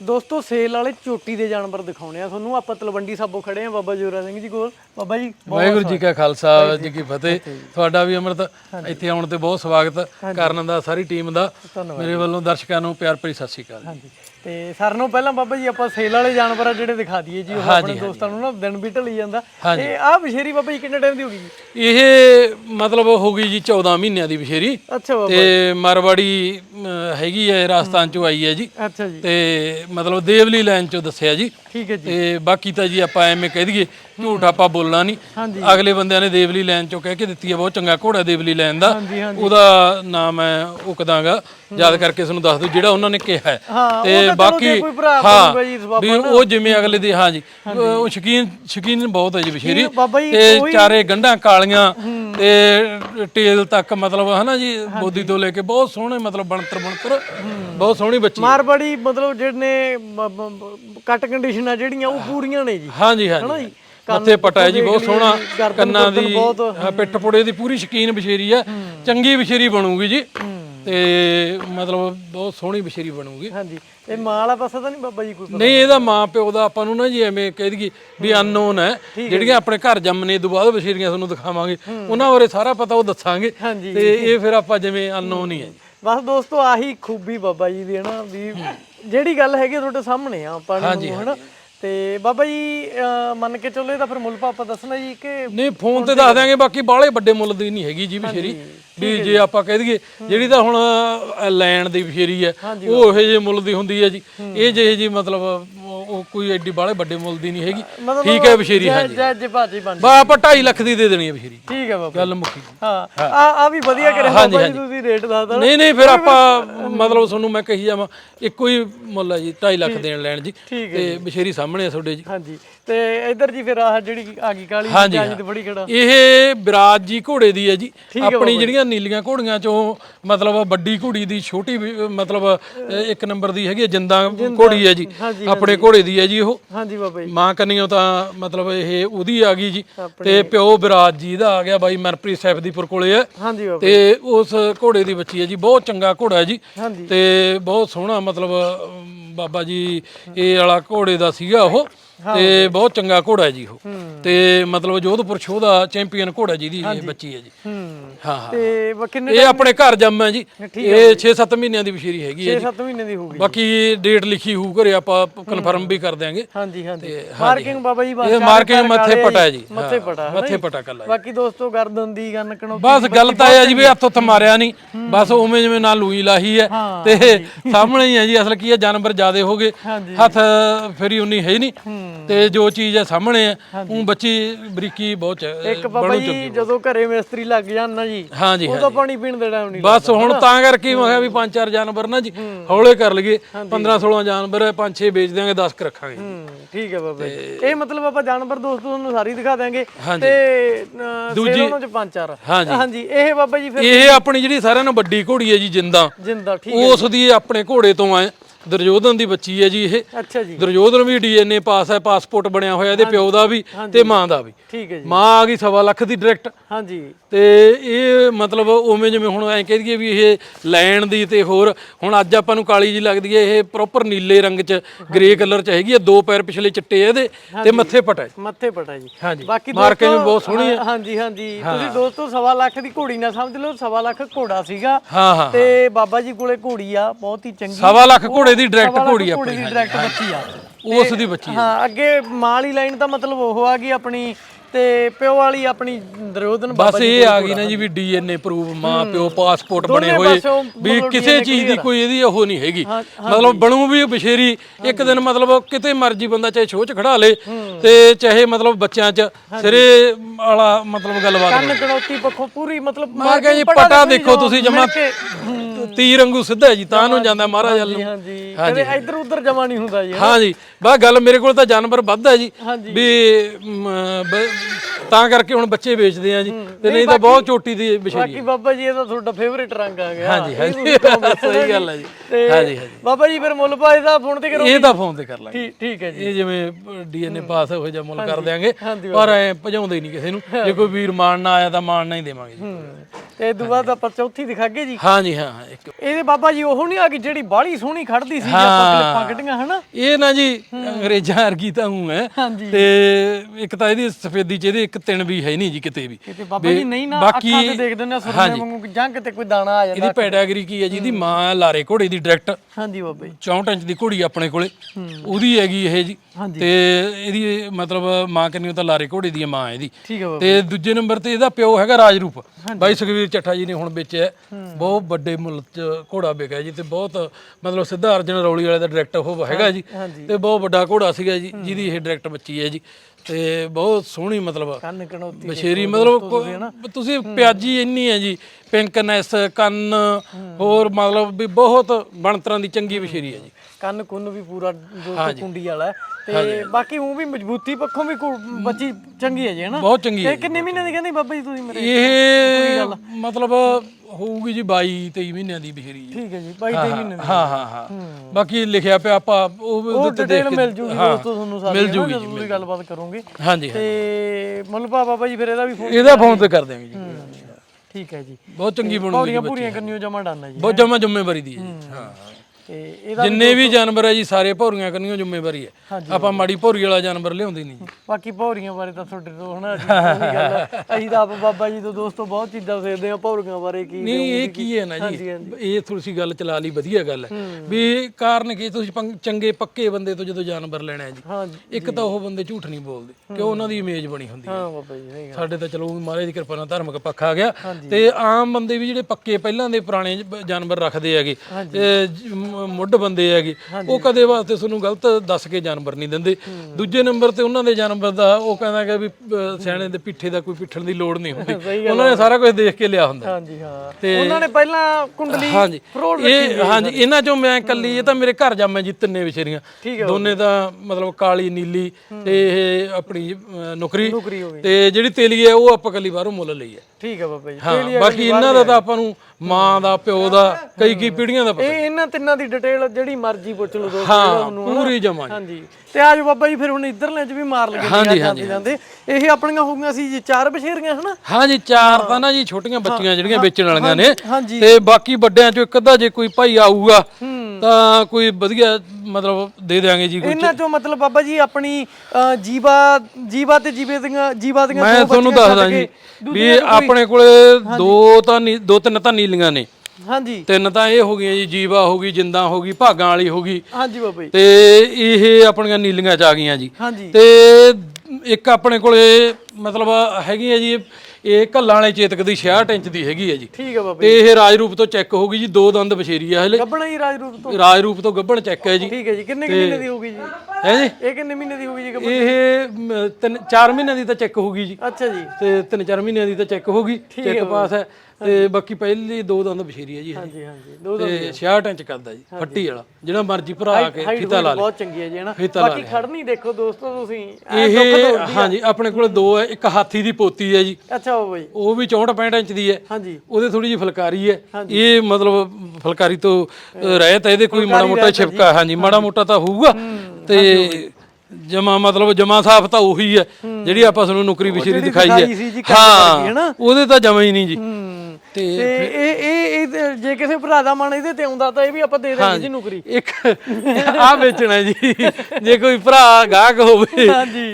ਦੋਸਤੋ ਸੇਲ ਵਾਲੇ ਚੋਟੀ ਦੇ ਜਾਨਵਰ ਦਿਖਾਉਣੇ ਆ ਤੁਹਾਨੂੰ। ਆਪਾਂ ਤਲਵੰਡੀ ਸਾਬੋ ਖੜੇ ਆ ਬਾਬਾ ਜੋਰਾ ਸਿੰਘ ਜੀ ਕੋਲ। ਬਾਬਾ ਜੀ ਵਾਹਿਗੁਰੂ ਜੀ ਕਾ ਖਾਲਸਾ ਜੀ ਕੀ ਫਤਿਹ। ਤੁਹਾਡਾ ਵੀ ਅਮਰਤ ਇੱਥੇ ਆਉਣ ਤੇ ਬਹੁਤ ਸਵਾਗਤ ਕਰਨ ਦਾ ਸਾਰੀ ਟੀਮ ਦਾ। ਮੇਰੇ ਵੱਲੋਂ ਦਰਸ਼ਕਾਂ ਨੂੰ ਪਿਆਰ ਭਰੀ ਸਤਿ ਸ਼੍ਰੀ ਅਕਾਲ ਹਾਂਜੀ। ਤੇ ਸਾਰਿਆਂ ਨੂੰ ਪਹਿਲਾਂ ਬਾਬਾ ਜੀ ਆਪਾਂ ਸੇਲ ਵਾਲੇ ਜਾਨਵਰ ਆ ਜਿਹੜੇ ਦਿਖਾ ਦਈਏ ਜੀ ਉਹ ਆਪਣੇ ਦੋਸਤਾਂ ਨੂੰ ਨਾ ਦਿਨ ਵੀ ਢਲੀ ਜਾਂਦਾ। ਤੇ ਆਹ ਬਸ਼ੇਰੀ ਬਾਬਾ ਜੀ ਕਿੰਨੇ ਟਾਈਮ ਦੀ ਹੋ ਗਈ ਜੀ? ਇਹ ਮਤਲਬ ਹੋ ਗਈ ਜੀ 14 ਮਹੀਨਿਆਂ ਦੀ ਬਸ਼ੇਰੀ ਅੱਛਾ ਬਾਬਾ ਤੇ ਮਰਵਾੜੀ ਹੈਗੀ ਹੈ ਰਾਜਸਥਾਨ ਚੋਂ ਆਈ ਹੈ ਜੀ। ਅੱਛਾ ਜੀ। ਤੇ ਮਤਲਬ ਦੇਵਲੀ ਲਾਈਨ ਚੋਂ ਦੱਸਿਆ ਜੀ। ਠੀਕ ਹੈ ਜੀ। ਤੇ ਬਾਕੀ ਤਾਂ ਜੀ ਆਪਾਂ ਐਵੇਂ ਕਹਿ ਦਈਏ ਝੂਠ ਆਪਾਂ ਬੋਲਣਾ ਨਹੀਂ। ਅਗਲੇ ਬੰਦਿਆਂ ਨੇ ਦੇਵਲੀ ਲਾਈਨ ਚੋਂ ਕਹਿ ਕੇ ਦਿੱਤੀ ਹੈ ਬਹੁਤ ਚੰਗਾ ਘੋੜਾ ਦੇਵਲੀ ਲਾਈਨ ਦਾ। ਉਹਦਾ ਨਾਮ ਮੈਂ ਉਕਦਾਗਾ ਯਾਦ ਕਰਕੇ ਤੁਹਾਨੂੰ ਦੱਸ ਦੂੰ ਜਿਹੜਾ ਉਹਨਾਂ ਨੇ ਕਿਹਾ ਹੈ। ਹਾਂ, ਉਹ ਤਾਂ ਬਾਕੀ ਹਾਂ ਵੀ ਉਹ ਜਿਵੇਂ ਅਗਲੇ ਦੇ ਹਾਂ ਜੀ। ਉਹ ਸ਼ਕੀਨ ਸ਼ਕੀਨ ਬਹੁਤ ਹੈ ਜੀ ਬਸ਼ੀਰੀ। ਤੇ ਚਾਰੇ ਗੰਢਾਂ ਕਾਲੀਆਂ ਤੇ ਟੇਲ ਤੱਕ ਮਤਲਬ ਹਨਾ ਜੀ ਬੋਦੀ ਤੋਂ ਲੈ ਕੇ ਬਹੁਤ ਸੋਹਣੇ ਮਤਲਬ ਬਣਤਰ ਬਣਤਰ ਬਹੁਤ ਸੋਹਣੀ ਬੱਚੀ ਮਾਰਵਾੜੀ ਮਤਲਬ ਜਿਹੜੇ ਕੱਟ ਕੰਡੀਸ਼ਨ ਆ ਜਿਹੜੀਆਂ ਉਹ ਪੂਰੀਆਂ ਨੇ ਜੀ। ਹਾਂਜੀ ਹਾਂਜੀ। ਮੱਥੇ ਪਟਾ ਹੈ ਜੀ ਬਹੁਤ ਸੋਹਣਾ। ਕੰਨਾਂ ਦੀ ਪਿੱਠ ਪੁੜੇ ਦੀ ਪੂਰੀ ਸ਼ਕੀਨ ਬਸ਼ੇਰੀ ਹੈ। ਚੰਗੀ ਬਸ਼ੇਰੀ ਬਣੂਗੀ ਜੀ। ਤੇ ਮਤਲਬ ਬਹੁਤ ਸੋਹਣੀ ਬਸ਼ੇਰੀ ਬਣੂਗੀ। ਹਾਂਜੀ। ਇਹ ਮਾਂ ਵਾਲਾ ਪਾਸਾ ਤਾਂ ਨਹੀਂ ਬਾਬਾ ਜੀ ਕੋਈ ਨਹੀਂ ਇਹਦਾ ਮਾਂ ਪਿਓ ਦਾ ਆਪਾਂ ਨੂੰ ਨਾ ਜੀ ਐਵੇਂ ਕਹਿ ਦਈਏ ਵੀ ਅਨਨੋਨ ਹੈ। ਜਿਹੜੀਆਂ ਆਪਣੇ ਘਰ ਜੰਮਨੇ ਤੋਂ ਬਾਅਦ ਬਸ਼ੇਰੀਆਂ ਤੁਹਾਨੂੰ ਦਿਖਾਵਾਂਗੇ। ਉਹਨਾਂ ਬਾਰੇ ਸਾਰਾ ਪਤਾ ਉਹ ਦੱਸਾਂਗੇ। ਤੇ ਇਹ ਫਿਰ ਆਪਾਂ ਜਿਵੇਂ ਅਨਨੋਨ ਹੀ ਹੈ ਜੀ। ਬਸ ਦੋਸਤੋ ਆਹੀ ਖੂਬੀ ਬਾਬਾ ਜੀ ਦੀ ਹੈ ਨਾ ਵੀ ਜਿਹੜੀ ਗੱਲ ਹੈਗੀ ਤੁਹਾਡੇ ਸਾਹਮਣੇ ਆ ਆਪਾਂ ਨੂੰ ਹਨਾ। ਤੇ ਬਾਬਾ ਜੀ ਮੰਨ ਕੇ ਚੱਲੋ ਇਹਦਾ ਫਿਰ ਮੁੱਲ ਭਾਅ ਦੱਸਣਾ ਜੀ ਕਿ ਨਹੀਂ ਫੋਨ ਤੇ ਦੱਸ ਦਿਆਂਗੇ ਬਾਕੀ ਬਾਹਲੇ ਵੱਡੇ ਮੁੱਲ ਦੀ ਨਹੀਂ ਹੈਗੀ ਜੀ ਬਸ਼ੇਰੀ ਵੀ ਜੇ ਆਪਾਂ ਕਹਿ ਦਈਏ ਜਿਹੜੀ ਤਾਂ ਹੁਣ ਲੈਣ ਦੀ ਬਸ਼ੇਰੀ ਹੈ ਉਹ ਉਹੇ ਜੇ ਮੁੱਲ ਦੀ ਹੁੰਦੀ ਹੈ ਜੀ। ਇਹ ਜਿਹੇ ਜੀ ਮਤਲਬ ਉਹ ਕੋਈ ਐਡੀ ਬਾਹਲੇ ਵੱਡੇ ਮੁੱਲ ਦੀ ਨਹੀਂ ਹੈਗੀ। ਠੀਕ ਹੈ ਬਸ਼ੇਰੀ ਹਾਂਜੀ। ਜੈ ਜੈ ਭਾਜੀ ਬਣ ਬਾ ਆਪਾਂ 2.5 ਲੱਖ ਦੀ ਦੇ ਦੇਣੀ ਹੈ ਬਸ਼ੇਰੀ ਠੀਕ ਹੈ ਬਾਬਾ ਗੱਲ ਮੁੱਕੀ ਹਾਂ ਆ ਆ ਵੀ ਵਧੀਆ ਕਰਿਆ ਬਾਬਾ ਜੀ ਤੁਸੀਂ ਰੇਟ ਦੱਸਦਾ ਨਹੀਂ ਨਹੀਂ ਫਿਰ ਆਪਾਂ ਮਤਲਬ ਤੁਹਾਨੂੰ ਮੈਂ ਕਹੀ ਜਾਵਾਂ ਇੱਕੋ ਹੀ ਮੁੱਲ ਹੈ ਜੀ 2.5 ਲੱਖ ਦੇਣ ਲੈਣ ਜੀ। ਤੇ ਬਸ਼ੇਰੀ ਸਾਹਮਣੇ ਆ ਤੁਹਾਡੇ ਜੀ। ਹਾਂਜੀ। ਤੇ ਇੱਧਰ ਜੀ ਫਿਰ ਆਹ ਜਿਹੜੀ ਆ ਗਈ ਕਾਲੀ ਹਾਂਜੀ, ਜਾਂਜ ਤੇ ਬੜੀ ਖੜਾ। ਇਹ ਵਿਰਾਜ ਜੀ ਘੋੜੇ ਦੀ ਹੈ ਜੀ। ਆਪਣੀ ਜਿਹੜੀਆਂ ਨੀਲੀਆਂ ਘੋੜੀਆਂ ਚੋਂ ਮਤਲਬ ਵੱਡੀ ਘੋੜੀ ਦੀ ਛੋਟੀ ਵੀ, ਅਹ ਮਤਲਬ ਅਹ ਇੱਕ ਨੰਬਰ ਦੀ ਹੈਗੀ ਹੈ, ਜਿੰਦਾ ਘੋੜੀ ਹੈ ਜੀ। ਆਪਣੇ ਘੋੜੇ ਦੀ ਹੈ ਜੀ ਉਹ। ਹਾਂਜੀ ਬਾਬਾ ਜੀ। ਮਾਂ ਕੰਨੀਓ ਤਾਂ ਮਤਲਬ ਇਹ ਉਹਦੀ ਆ ਗਈ ਜੀ। ਤੇ ਪਿਓ ਵਿਰਾਜ ਜੀ ਦਾ ਆ ਗਿਆ ਬਾਈ ਮਨਪ੍ਰੀਤ ਸੈਫਦੀਪੁਰ ਕੋਲੇ ਹੈ। ਹਾਂਜੀ ਬਾਬਾ ਤੇ ਉਸ ਘੋੜੇ ਦੀ ਬੱਚੀ ਹੈ ਜੀ। ਬਹੁਤ ਚੰਗਾ ਘੋੜਾ ਹੈ ਜੀ। ਹਾਂਜੀ। ਤੇ ਬਹੁਤ ਸੋਹਣਾ ਮਤਲਬ ਅਮ, ਬਾਬਾ ਜੀ ਇਹ ਵਾਲਾ ਘੋੜੇ ਦਾ ਸੀਗਾ ਉਹ ਤੇ ਬਹੁਤ ਚੰਗਾ ਘੋੜਾ ਹੈ ਜੀ ਉਹ। ਤੇ ਮਤਲਬ ਜੋਧਪੁਰ ਸ਼ੋਅ ਦਾ ਚੈਂਪੀਅਨ ਘੋੜਾ ਜੀ ਦੀ ਇਹ ਬੱਚੀ ਹੈ ਜੀ। ਹੂੰ। ਹਾਂ ਹਾਂ ਤੇ ਵਾ ਕਿੰਨੇ ਇਹ ਆਪਣੇ ਘਰ ਜੰਮ ਹੈ ਜੀ। ਇਹ 6-7 ਮਹੀਨਿਆਂ ਦੀ ਬਸ਼ੀਰੀ ਹੈਗੀ ਹੈ 6-7 ਮਹੀਨੇ ਦੀ ਹੋਊਗੀ ਬਾਕੀ ਡੇਟ ਲਿਖੀ ਹੋਊ ਘਰੇ ਆਪਾਂ ਕਨਫਰਮ ਵੀ ਕਰ ਦਿਆਂਗੇ। ਹਾਂਜੀ ਹਾਂਜੀ। ਮਾਰਕਿੰਗ ਬਾਬਾ ਜੀ ਬਸ ਇਹ ਮਾਰਕਿੰਗ ਮੱਥੇ ਪਟਾ ਹੈ ਜੀ। ਮੱਥੇ ਪਟਾ ਮੱਥੇ ਪਟਾ ਕੱਲਾ ਬਾਕੀ ਦੋਸਤੋ ਗਰਦਨ ਦੀ ਗੰਨ ਕਣੋ ਬਸ ਗੱਲ ਤਾਂ ਇਹ ਜੀ ਵੀ ਹੱਥ ਉੱਥੇ ਮਾਰਿਆ ਨਹੀਂ। ਬਸ ਉਵੇਂ ਜਿਵੇਂ ਨਾਲ ਲੂਈ ਲਾਹੀ ਹੈ ਤੇ ਸਾਹਮਣੇ ਹੀ ਹੈ ਜੀ ਅਸਲ ਕੀ ਹੈ ਜਾਨਵਰ ਜ਼ਿਆਦੇ ਹੋ ਗਏ। ਹੱਥ ਫੇਰੀ ਉਨੀ ਹੈ ਨਹੀਂ। ਤੇ ਜੋ ਚੀਜ਼ ਹੈ ਸਾਹਮਣੇ ਹੈ ਉਹ ਬੱਚੀ ਬਰੀਕੀ ਬਹੁਤ ਇੱਕ ਬਾਬਾ ਜੀ ਜਦੋਂ ਘਰੇ ਮਿਸਤਰੀ ਲੱਗ ਜਾਣ ਨਾ ਜੀ ਹਾਂਜੀ ਉਦੋਂ ਪਾਣੀ ਪੀਣ ਦੇ ਟਾਈਮ ਨਹੀਂ ਬਸ ਹੁਣ ਤਾਂ ਕਰਕੇ ਮੈਂ ਕਿਹਾ ਵੀ ਪੰਜ ਚਾਰ ਜਾਨਵਰ ਨਾ ਜੀ ਹੌਲੇ ਕਰ ਲਈਏ। 15 16 ਜਾਨਵਰ ਹੈ ਪੰਜ ਛੇ ਵੇਚ ਦਿਆਂਗੇ 10 ਕ ਰੱਖਾਂਗੇ ਠੀਕ ਹੈ ਬਾਬਾ ਜੀ। ਇਹ ਮਤਲਬ ਆਪਾਂ ਜਾਨਵਰ ਦੋਸਤੋ ਤੁਹਾਨੂੰ ਸਾਰੀ ਦਿਖਾ ਦਾਂਗੇ ਤੇ ਦੂਜੀ ਉਹਨਾਂ ਚ ਪੰਜ ਚਾਰ। ਹਾਂਜੀ। ਇਹ ਬਾਬਾ ਜੀ ਫਿਰ ਇਹ ਆਪਣੀ ਜਿਹੜੀ ਸਾਰਿਆਂ ਨਾਲੋਂ ਵੱਡੀ ਘੋੜੀ ਹੈ ਜੀ ਜਿੰਦਾ। ਜਿੰਦਾ ਠੀਕ ਉਸ ਦੀ ਆਪਣੇ ਘੋੜੇ ਤੋਂ ਆਏ। ਦੁਰਯੋਧਨ ਦੀ ਬੱਚੀ ਹੈ ਜੀ ਇਹ। ਅੱਛਾ ਜੀ। ਦੁਰਯੋਧਨ ਵੀ ਡੀਐਨਏ ਪਾਸ ਹੈ ਪਾਸਪੋਰਟ ਬਣਿਆ ਹੋਇਆ ਇਹਦੇ ਪਿਓ ਦਾ ਵੀ ਤੇ ਮਾਂ ਦਾ ਵੀ। ਠੀਕ ਹੈ ਜੀ। ਮਾਂ ਆ ਗਈ ਸਵਾ ਲੱਖ ਦੀ ਡਾਇਰੈਕਟ। ਹਾਂਜੀ। ਤੇ ਇਹ ਮਤਲਬ ਉਵੇਂ ਜਿਵੇਂ ਹੁਣ ਐਂ ਕਹਿ ਦਈਏ ਵੀ ਇਹ ਲੈਣ ਦੀ ਤੇ ਹੋਰ ਹੁਣ ਅੱਜ ਆਪਾਂ ਨੂੰ ਕਾਲੀ ਜੀ ਲੱਗਦੀ ਹੈ ਇਹ ਪ੍ਰੋਪਰ ਨੀਲੇ ਰੰਗ ਚ ਗ੍ਰੇ ਕਲਰ ਚ ਹੈਗੀ ਹੈ ਦੋ ਪੈਰ ਪਿਛਲੇ ਚਿੱਟੇ ਇਹਦੇ ਤੇ ਮੱਥੇ ਪਟਾ ਹੈ। ਮੱਥੇ ਪਟਾ ਜੀ। ਹਾਂਜੀ। ਬਾਕੀ ਮਾਰਕਿੰਗ ਬਹੁਤ ਸੋਹਣੀ ਹੈ। ਹਾਂਜੀ ਹਾਂਜੀ। ਤੁਸੀਂ ਦੋਸਤੋ ਸਵਾ ਲੱਖ ਦੀ ਘੋੜੀ ਨਾ ਸਮਝ ਲਓ ਸਵਾ ਲੱਖ ਘੋੜਾ ਸੀਗਾ। ਤੇ ਬਾਬਾ ਜੀ ਕੋਲੇ ਘੋੜੀ ਆ ਬਹੁਤ ਹੀ ਚੰਗੀ। ਸਵਾ ਲੱਖ ਘੋੜੇ ਦੀ ਡਾਇਰੈਕਟ ਘੋੜੀ ਘੋੜੀ ਆਪਣੀ। ਦੀ ਡਾਇਰੈਕਟ ਬੱਚੀ ਆ। ਉਸ ਦੀ ਬੱਚੀ ਹੈ। ਅੱਗੇ ਮਾਂ ਵਾਲੀ ਲਾਈਨ ਤਾਂ ਮਤਲਬ ਉਹ ਆ ਗਈ ਆਪਣੀ ਤੇ ਪਿਓ ਵਾਲੀ ਆਪਣੀ ਦਰੋਧਨ ਬਸ ਇਹ ਆ ਗਈ ਨਾ ਜੀ ਵੀ ਡੀਐਨਏ ਪ੍ਰੂਫ ਮਾਂ ਪਿਓ ਪਾਸਪੋਰਟ ਬਣੇ ਹੋਏ। ਵੀ ਕਿਸੇ ਚੀਜ਼ ਦੀ। ਕੋਈ ਇਹਦੀ ਉਹ ਨਹੀਂ ਹੈਗੀ। ਮਤਲਬ ਬਣੂ ਵੀ ਬਸ਼ੇਰੀ ਇੱਕ ਦਿਨ ਮਤਲਬ ਕਿਤੇ ਮਰਜ਼ੀ ਬੰਦਾ ਚਾਹੇ ਸ਼ੋਅ ਚ ਖੜਾ ਲੇ ਤੇ ਚਾਹੇ ਮਤਲਬ ਬੱਚਿਆਂ ਚ ਸਿਰੇ ਵਾਲਾ ਮਤਲਬ ਗੱਲਬਾਤ ਕੰਨ ਕਣੌਤੀ ਪੱਖੋਂ ਪੂਰੀ ਮਤਲਬ ਮਾਰ ਕੇ ਜੀ ਪਟਾ ਦੇਖੋ ਤੁਸੀਂ ਜਮਾ ਮਿਲ ਤੀਰ ਵਾਂਗੂ ਸਿੱਧਾ ਜੀ ਤਾਂ ਨੂੰ ਜਾਂਦਾ ਮਹਾਰਾਜ ਵੱਲ ਨੂੰ। ਹਾਂਜੀ ਕਦੇ ਇੱਧਰ ਉੱਧਰ ਜਮਾ ਨਹੀਂ ਹੁੰਦਾ ਜੀ ਹਾਂ ਜੀ ਬਸ ਗੱਲ ਮੇਰੇ ਕੋਲ ਤਾਂ ਜਾਨਵਰ ਵੱਧ ਹੈ ਜੀ। ਹਾਂਜੀ। ਵੀ ਬ- ਤਾਂ ਕਰਕੇ ਹੁਣ ਬੱਚੇ ਵੇਚਦੇ ਆ ਜੀ ਤੇ ਨਹੀਂ ਤਾਂ ਬਹੁਤ ਚੋਟੀ ਦੀ ਬਸ਼ੇਰੀ ਬਾਕੀ ਬਾਬਾ ਜੀ ਇਹ ਤਾਂ ਤੁਹਾਡਾ ਫੇਵਰੇਟ ਰੰਗ ਆ ਗਿਆ। ਹਾਂਜੀ, ਹਾਂਜੀ। ਸਹੀ ਗੱਲ ਹੈ ਜੀ। ਹਾਂਜੀ, ਹਾਂਜੀ। ਬਾਬਾ ਜੀ ਫਿਰ ਮੁੱਲ ਭਾਅ ਦਾ ਫੋਨ ਤੇ ਕਰੋ ਇਹ ਤਾਂ ਫੋਨ ਤੇ ਕਰ ਲਾਂਗੇ। ਠੀਕ ਠੀਕ ਹੈ ਜੀ। ਇਹ ਜਿਵੇਂ ਡੀਐਨਏ ਪਾਸ ਹੋ ਜਾ ਮੁੱਲ ਕਰ ਦਿਆਂਗੇ ਹਾਂਜੀ ਪਰ ਐ ਭਜਾਉਂਦੇ ਨਹੀਂ ਕਿਸੇ ਨੂੰ। ਜੇ ਕੋਈ ਵੀਰ ਮਾਨ ਨਾ ਆਇਆ ਤਾਂ ਮਾਨ ਨਾ ਹੀ ਦੇਵਾਂਗੇ ਜੀ। ਤੇ ਬਾਅਦ ਆਪਾਂ ਚੌਥੀ ਦਿਖਾਗੇ ਜੀ। ਹਾਂਜੀ ਹਾਂ। ਇਹਦੇ ਬਾਬਾ ਜੀ ਉਹ ਨਹੀਂ ਆ ਕਿ ਜਿਹੜੀ ਬਾਹਲੀ ਸੋਹਣੀ ਖੜਦੀ ਸੀ ਆਪਾਂ ਕਲਿੱਪਾਂ ਕੱਢੀਆਂ ਹਨਾ? ਇਹ ਨਾ ਜੀ ਅੰਗਰੇਜ਼ਾਂ ਵਰਗੀ ਤਾਂ ਹੂੰ ਹੈ। ਤੇ ਇੱਕ ਤਾਂ ਇਹਦੀ ਸਫੇਦੀ ਚ ਇਹਦੇ ਇੱਕ ਤਿਣ ਵੀ ਹੈ ਨਹੀਂ ਜੀ ਕਿਤੇ ਵੀ। ਕਿਤੇ ਬਾਬਾ ਜੀ ਨਹੀਂ ਨਾ ਅੱਖਾਂ ਤੇ ਦੇਖਦੇ ਨੇ ਸੁਰਮੇ ਵਾਂਗੂ ਕਿ ਜਾਂ ਕਿਤੇ ਕੋਈ ਦਾਣਾ ਆ ਜਾਂਦਾ। ਇਹਦੀ ਪੈਡਾਗਰੀ ਕੀ ਹੈ ਜੀ? ਇਹਦੀ ਮਾਂ ਲਾਰੇ ਘੋੜੇ ਦੀ ਡਾਇਰੈਕਟ। ਹਾਂਜੀ ਬਾਬਾ ਜੀ। 64 ਇੰਚ ਦੀ ਘੋੜੀ ਆਪਣੇ ਕੋਲੇ। ਉਹਦੀ ਹੈਗੀ ਇਹ ਜੀ। ਤੇ ਇਹਦੀ ਮਤਲਬ ਮਾਂ ਕੰਨੀ ਤਾਂ ਲਾਰੇ ਘੋੜੇ ਦੀ ਮਾਂ ਇਹਦੀ। ਤੇ ਦੂਜੇ ਨੰਬਰ ਤੇ ਇਹਦਾ ਪਿਓ ਹੈਗਾ ਰਾਜਰੂਪ। ਬਾਈ ਸੁਖਵੀਰ ਚੱਠਾ ਜੀ ਨੇ ਹੁਣ ਵੇਚਿਆ। ਬਹੁਤ ਵੱਡੇ ਮੁੱਲ ਚ ਘੋੜਾ ਵਿਕਿਆ ਜੀ ਤੇ ਬਹੁਤ ਮਤਲਬ ਸਿੱਧਾ ਅਰਜਨ ਰੌਲੀ ਵਾਲੇ ਦਾ ਡਾਇਰੈਕਟ ਉਹ ਹੈਗਾ ਜੀ। ਤੇ ਬਹੁਤ ਵੱਡਾ ਘੋੜਾ ਸੀਗਾ ਜੀ ਜਿਹਦੀ ਇਹ ਡਾਇਰੈਕਟ ਬੱਚੀ ਹੈ ਜੀ ਤੇ ਬਹੁਤ ਸੋਹਣੀ ਮਤਲਬ ਕੰਨ ਕਣੌਤੀ ਬਸ਼ੇਰੀ ਮਤਲਬ ਤੁਸੀਂ ਪਿਆਜੀ ਇੰਨੀ ਹੈ ਜੀ ਪਿੰਕਨੈਸ ਕੰਨ ਹੋਰ ਮਤਲਬ ਵੀ ਬਹੁਤ ਬਣਤਰਾਂ ਦੀ ਚੰਗੀ ਬਸ਼ੇਰੀ ਹੈ ਜੀ ਕੰਨ ਕੁੰਨ ਵੀ ਪੂਰਾ ਦੋਸਤੋ ਕੁੰਡੀ ਵਾਲਾ। ਤੇ ਬਾਕੀ ਉਹ ਵੀ ਮਜ਼ਬੂਤੀ ਪੱਖੋਂ ਵੀ ਕੋ- ਬੱਚੀ ਚੰਗੀ ਹੈ ਜੀ ਹਨਾ ਬਹੁਤ ਚੰਗੀ ਹੈ ਤੇ ਕਿੰਨੇ ਮਹੀਨੇ ਦੀ ਕਹਿੰਦੇ ਬਾਬਾ ਜੀ ਤੁਸੀਂ ਮੇਰੇ ਇਹ ਮਤਲਬ ਹੋਊਗੀ ਜੀ 22 23 ਮਹੀਨਿਆਂ ਦੀ ਬਸ਼ੇਰੀ ਜੀ ਠੀਕ ਹੈ ਜੀ 22 23 ਮਹੀਨੇ ਦੀ। ਹਾਂ ਹਾਂ ਹਾਂ। ਬਾਕੀ ਲਿਖਿਆ ਪਿਆ ਆਪਾਂ ਉਹ ਵੀ ਉਹ ਉਹਦੇ ਤੇ ਦੇਖ ਡਿਟੇਲ ਕੇ ਮਿਲ ਜੂਗੀ ਹਾਂ, ਦੋਸਤੋ ਤੁਹਾਨੂੰ ਸਾਰੀ ਮਿਲ ਹਨਾ, ਜੂਗੀ ਜਦੋਂ ਤੁਸੀਂ ਗੱਲਬਾਤ ਕਰੋਗੇ। ਹਾਂਜੀ ਤੇ ਮੁੱਲਪਾ ਬਾਬਾ ਜੀ ਫਿਰ ਇਹਦਾ ਵੀ ਫੋਨ ਇਹਦਾ ਫੋਨ ਤੇ ਕਰ ਦਿਆਂਗੇ ਜੀ ਠੀਕ ਹੈ ਜੀ। ਬਹੁਤ ਚੰਗੀ ਬਣੂਗੀ ਪੌੜੀਆਂ ਪੂਰੀਆਂ ਕਰਨੀਓ ਜਮਾ ਡਾਨਾ ਜੀ ਬਹੁਤ ਜਮਾ ਜ਼ਿੰਮੇਵਾਰੀ ਦੀ ਹੈ ਜੀ। ਹਾਂ। ਤੇ ਇਹਦਾ ਜਿੰਨੇ ਵੀ ਜਾਨਵਰ ਹੈ ਜੀ ਸਾਰੇ ਭੌਰੀਆਂ ਕਰਨੀਆਂ ਜ਼ਿੰਮੇਵਾਰੀ ਹੈ। ਆਪਾਂ ਮਾੜੀ ਭੌਰੀ ਵਾਲਾ ਜਾਨਵਰ ਲਿਆਉਂਦੇ ਨਹੀਂ। ਜੀ ਬਾਕੀ ਭੌਰੀਆਂ ਬਾਰੇ ਤਾਂ ਤੁਹਾਡੇ ਤੋਂ ਹਨਾ। ਅਸੀਂ ਤਾਂ ਆਪ ਬਾਬਾ ਜੀ ਤੋਂ ਦੋਸਤੋ ਬਹੁਤ ਚੀਜ਼ਾਂ ਸਿੱਖਦੇ ਆ ਭੌਰੀਆਂ ਬਾਰੇ ਕੀ ਨਹੀਂ ਇਹ ਕੀ ਹੈ ਨਾ ਜੀ? ਇਹ ਥੋੜੀ ਗੱਲ ਚਲਾ ਲਈ ਵਧੀਆ ਗੱਲ ਹੈ। ਵੀ ਕਾਰਨ ਕੀ ਤੁਸੀਂ ਚੰਗੇ ਪੱਕੇ ਬੰਦੇ ਤੋਂ ਜਦੋਂ ਜਾਨਵਰ ਲੈਣਾ ਹੈ ਜੀ ਇੱਕ ਤਾਂ ਉਹ ਬੰਦੇ ਝੂਠ ਨਹੀਂ ਬੋਲਦੇ ਕਿਉਂ ਉਹਨਾਂ ਦੀ ਇਮੇਜ ਬਣੀ ਹੁੰਦੀ ਹੈ। ਹਾਂ ਬਾਬਾ ਜੀ ਸਹੀ ਗੱਲ। ਸਾਡੇ ਤਾਂ ਚਲੋ ਮਹਾਰਾਜ ਦੀ ਕਿਰਪਾ ਨਾਲ ਧਾਰਮਿਕ ਪੱਖ ਆ ਗਿਆ। ਤੇ ਆਮ ਬੰਦੇ ਵੀ ਜਿਹੜੇ ਪੱਕੇ ਪਹਿਲਾਂ ਦੇ ਪੁਰਾਣੇ ਜਾਨਵਰ ਰੱਖਦੇ ਹੈਗੇ। ਤੇ ਮੁੱਢ ਬੰਦੇ ਹੈਗੇ। ਉਹ ਕਦੇ ਵਾਸਤੇ ਤੁਹਾਨੂੰ ਗਲਤ ਦੱਸ ਕੇ ਜਾਨਵਰ ਨਹੀਂ ਦਿੰਦੇ। ਦੂਜੇ ਨੰਬਰ ਤੇ ਉਹਨਾਂ ਦੇ ਜਾਨਵਰ ਦਾ ਉਹ ਕਹਿੰਦਾ ਕਿ ਵੀ ਸਿਆਣੇ ਦੇ ਪਿੱਠੇ ਦਾ ਕੋਈ ਪਿੱਠਣ ਦੀ ਲੋੜ ਨਹੀਂ ਹੁੰਦੀ। ਉਹਨਾਂ ਨੇ ਸਾਰਾ ਕੁਝ ਦੇਖ ਕੇ ਲਿਆ ਹੁੰਦਾ। ਹਾਂਜੀ ਹਾਂ। ਉਹਨਾਂ ਨੇ ਪਹਿਲਾਂ ਕੁੰਡਲੀ ਹਾਂਜੀ। ਫਰੋਲ ਇਹ ਹਾਂਜੀ ਇਹਨਾਂ ਚੋਂ ਮੈਂ ਕੱਲੀ ਇਹ ਤਾਂ ਮੇਰੇ ਘਰ ਜਾਮੇ ਜੀ ਤਿੰਨੇ ਵਿਸ਼ੇਰੀਆਂ ਦੋਨੇ ਤਾਂ ਮਤਲਬ ਕਾਲੀ ਨੀਲੀ ਤੇ ਇਹ ਆਪਣੀ ਨੁਕਰੀ। ਤੇ ਜਿਹੜੀ ਤੇਲੀ ਹੈ ਉਹ ਆਪਾਂ ਕੱਲੀ ਬਾਹਰੋਂ ਮੁੱਲ ਲਈ ਹੈ। ਠੀਕ ਹੈ ਬਾਬਾ ਜੀ। ਹਾਂ ਬਾਕੀ ਇਹਨਾਂ ਦਾ ਤਾਂ ਆਪਾਂ ਨੂੰ ਮਾਂ ਦਾ ਪਿਓ ਦਾ ਕਈ ਕਈ ਪੀੜ੍ਹੀਆਂ ਦਾ ਪਤਾ ਇਹ ਇਹਨਾਂ ਤਿੰਨਾਂ ਦੀ ਡਿਟੇਲ ਜਿਹੜੀ ਮਰਜ਼ੀ ਪੁੱਛ ਲਓ ਦੋਸਤੋ ਹਾਂ ਪੂਰੀ ਜਮਾ ਹਾਂਜੀ। ਤੇ ਆਜੋ ਬਾਬਾ ਜੀ ਫਿਰ ਹੁਣ ਇਧਰਲੇ ਚ ਵੀ ਮਾਰ ਲਗੇ ਹਾਂਜੀ, ਜਾਂਦੇ ਜਾਂਦੇ ਇਹ ਆਪਣੀਆਂ ਹੋ ਗਈਆਂ ਸੀ ਜੀ ਚਾਰ ਬਸ਼ੇਰੀਆਂ ਹਨਾ? ਹਾਂਜੀ ਚਾਰ ਤਾਂ ਨਾ ਜੀ ਛੋਟੀਆਂ ਬੱਚੀਆਂ ਜਿਹੜੀਆਂ ਵੇਚਣ ਵਾਲੀਆਂ ਨੇ। ਹਾਂਜੀ। ਤੇ ਬਾਕੀ ਵੱਡਿਆਂ ਚੋਂ ਇੱਕ ਅੱਧਾ ਜੇ ਕੋਈ ਭਾਈ ਆਊਗਾ ਤਾਂ ਕੋਈ ਵਧੀਆ ਮਤਲਬ ਦੇ ਦੇਾਂਗੇ ਜੀ ਕੋਈ ਇਹਨਾਂ ਚੋਂ ਮਤਲਬ ਬਾਬਾ ਜੀ ਆਪਣੀ ਜੀਵਾ ਜੀਵਾ ਤੇ ਜੀਵੇ ਦੀਆਂ ਜੀਵਾ ਦੀਆਂ ਮੈਂ ਦੋ ਤੁਹਾਨੂੰ ਬੱਚੀਆਂ ਦੱਸਦਾ ਛੱਡ ਜੀ ਕੇ ਵੀ ਆਪਣੇ ਕੋਲੇ ਦੋ ਤਾਂ ਨੀ- ਦੋ ਤਿੰਨ ਤਾਂ ਨੀਲੀਆਂ ਨੇ। ਹਾਂਜੀ। ਤਿੰਨ ਤਾਂ ਇਹ ਹੋ ਗਈਆਂ ਜੀ ਜੀਵਾ ਹੋ ਗਈ ਜਿੰਦਾ ਹੋ ਗਈ ਭਾਗਾਂ ਵਾਲੀ ਹੋ ਗਈ। ਹਾਂਜੀ ਬਾਬਾ ਜੀ। ਤੇ ਇਹ ਆਪਣੀਆਂ ਨੀਲੀਆਂ ਚ ਆ ਗਈਆਂ ਜੀ। ਹਾਂਜੀ। ਤੇ ਇੱਕ ਆਪਣੇ ਕੋਲੇ ਮਤਲਬ ਹੈਗੀ ਹੈ ਜੀ ਇਹ ਕੱਲਾਂ ਵਾਲੇ ਚੇਤਕ ਦੀ 66 ਇੰਚ ਦੀ ਹੈਗੀ ਹੈ ਜੀ। ਠੀਕ ਹੈ ਬਾਬਾ ਤੇ ਇਹ ਰਾਜਰੂਪ ਤੋਂ ਚੈੱਕ ਹੋ ਗਈ ਜੀ ਦੋ ਦੰਦ ਬਸ਼ੇਰੀ ਆ ਹਲੇ। ਗੱਬਣਾ ਹੀ ਰਾਜਰੂਪ ਤੋਂ। ਰਾਜਰੂਪ ਤੋਂ ਗੱਭਣ ਚੈੱਕ ਹੈ ਜੀ। ਠੀਕ ਹੈ ਜੀ ਕਿੰਨੇ ਕੁ ਮਹੀਨੇ ਦੀ ਹੋਊਗੀ ਜੀ? ਹੈ ਜੀ? ਇਹ ਕਿੰਨੇ ਮਹੀਨੇ ਦੀ ਹੋਊਗੀ ਜੀ? ਇਹ ਤਿੰਨ 4 ਮਹੀਨਿਆਂ ਦੀ ਤਾਂ ਚੈੱਕ ਹੋਊਗੀ ਜੀ। ਅੱਛਾ ਜੀ। ਤੇ ਤਿੰਨ ਚਾਰ ਮਹੀਨਿਆਂ ਦੀ ਤਾਂ ਚੈੱਕ ਹੋਊਗੀ ਚੈੱਕ ਪਾਸ ਹੈ। ਤੇ ਬਾਕੀ ਪਹਿਲੀ ਦੋ ਦੰਦ ਬਸ਼ੇਰੀ ਹੈ ਜੀ ਇਹ। ਹਾਂਜੀ ਹਾਂਜੀ। ਦੋ ਤੇ 66 ਇੰਚ ਕਰਦਾ ਜੀ ਫੱਟੀ ਵਾਲਾ। ਜਿਹੜਾ ਮਰਜ਼ੀ ਭਰਾ ਕੇ ਹਾਈਟ ਫੀਤਾ ਲਾ ਲੇ। ਬਹੁਤ ਚੰਗੀ ਹੈ ਜੀ ਹਨਾ ਫੀਤਾ ਲਾ ਬਾਕੀ ਖੜਨੀ ਦੇਖੋ ਦੋਸਤੋ ਤੁਸੀਂ ਐਂ ਇਹ ਹਾਂਜੀ ਆਪਣੇ ਕੋਲ ਦੋ ਹੈ ਇੱਕ ਹਾਥੀ ਦੀ ਪੋਤੀ ਹੈ ਜੀ। ਅੱਛਾ ਬਾਬਾ ਜੀ ਉਹ ਵੀ 64 65 ਇੰਚ ਦੀ ਹੈ। ਹਾਂਜੀ। ਉਹਦੇ ਥੋੜੀ ਜਿਹੀ ਫੁਲਕਾਰੀ ਹੈ। ਇਹ ਮਤਲਬ ਫੁਲਕਾਰੀ ਤੋਂ ਅ, ਰਹਿਤ ਹੈ ਇਹਦੇ ਕੋਈ ਮਾੜਾ ਮੋਟਾ ਛਿਪਕਾ। ਹਾਂਜੀ ਮਾੜਾ ਮੋਟਾ ਤਾਂ ਹੋਊਗਾ। ਤੇ ਜਮਾ ਮਤਲਬ ਜਮਾ ਸਾਫ਼ ਤਾਂ ਉਹੀ ਹੈ। ਜਿਹੜੀ ਆਪਾਂ ਤੁਹਾਨੂੰ ਨੁਕਰੀ ਵਿਸ਼ੇਰੀ ਦਿਖਾਈ ਦਿਖਾਈ ਸੀ ਜੀ ਹੈ ਵਰਗੀ, ਹੈ ਨਾ? ਹਾਂ ਉਹਦੇ ਤਾਂ ਜਮਾ ਹੀ ਨਹੀਂ ਜੀ। ਤੇ ਤੇ ਇਹ ਇਹ ਇਹ ਤੇ ਜੇ ਕਿਸੇ ਭਰਾ ਦਾ ਮਨ ਇਹਦੇ ਤੇ ਆਉਂਦਾ ਤਾਂ ਇਹ ਵੀ ਆਪਾਂ ਦੇ ਦੇਵਾਂਗੇ ਜੀ ਨੌਕਰੀ। ਇੱਕ ਆ ਵੇਚਣਾ ਜੀ। ਜੇ ਕੋਈ ਭਰਾ ਗਾਹਕ ਹੋਵੇ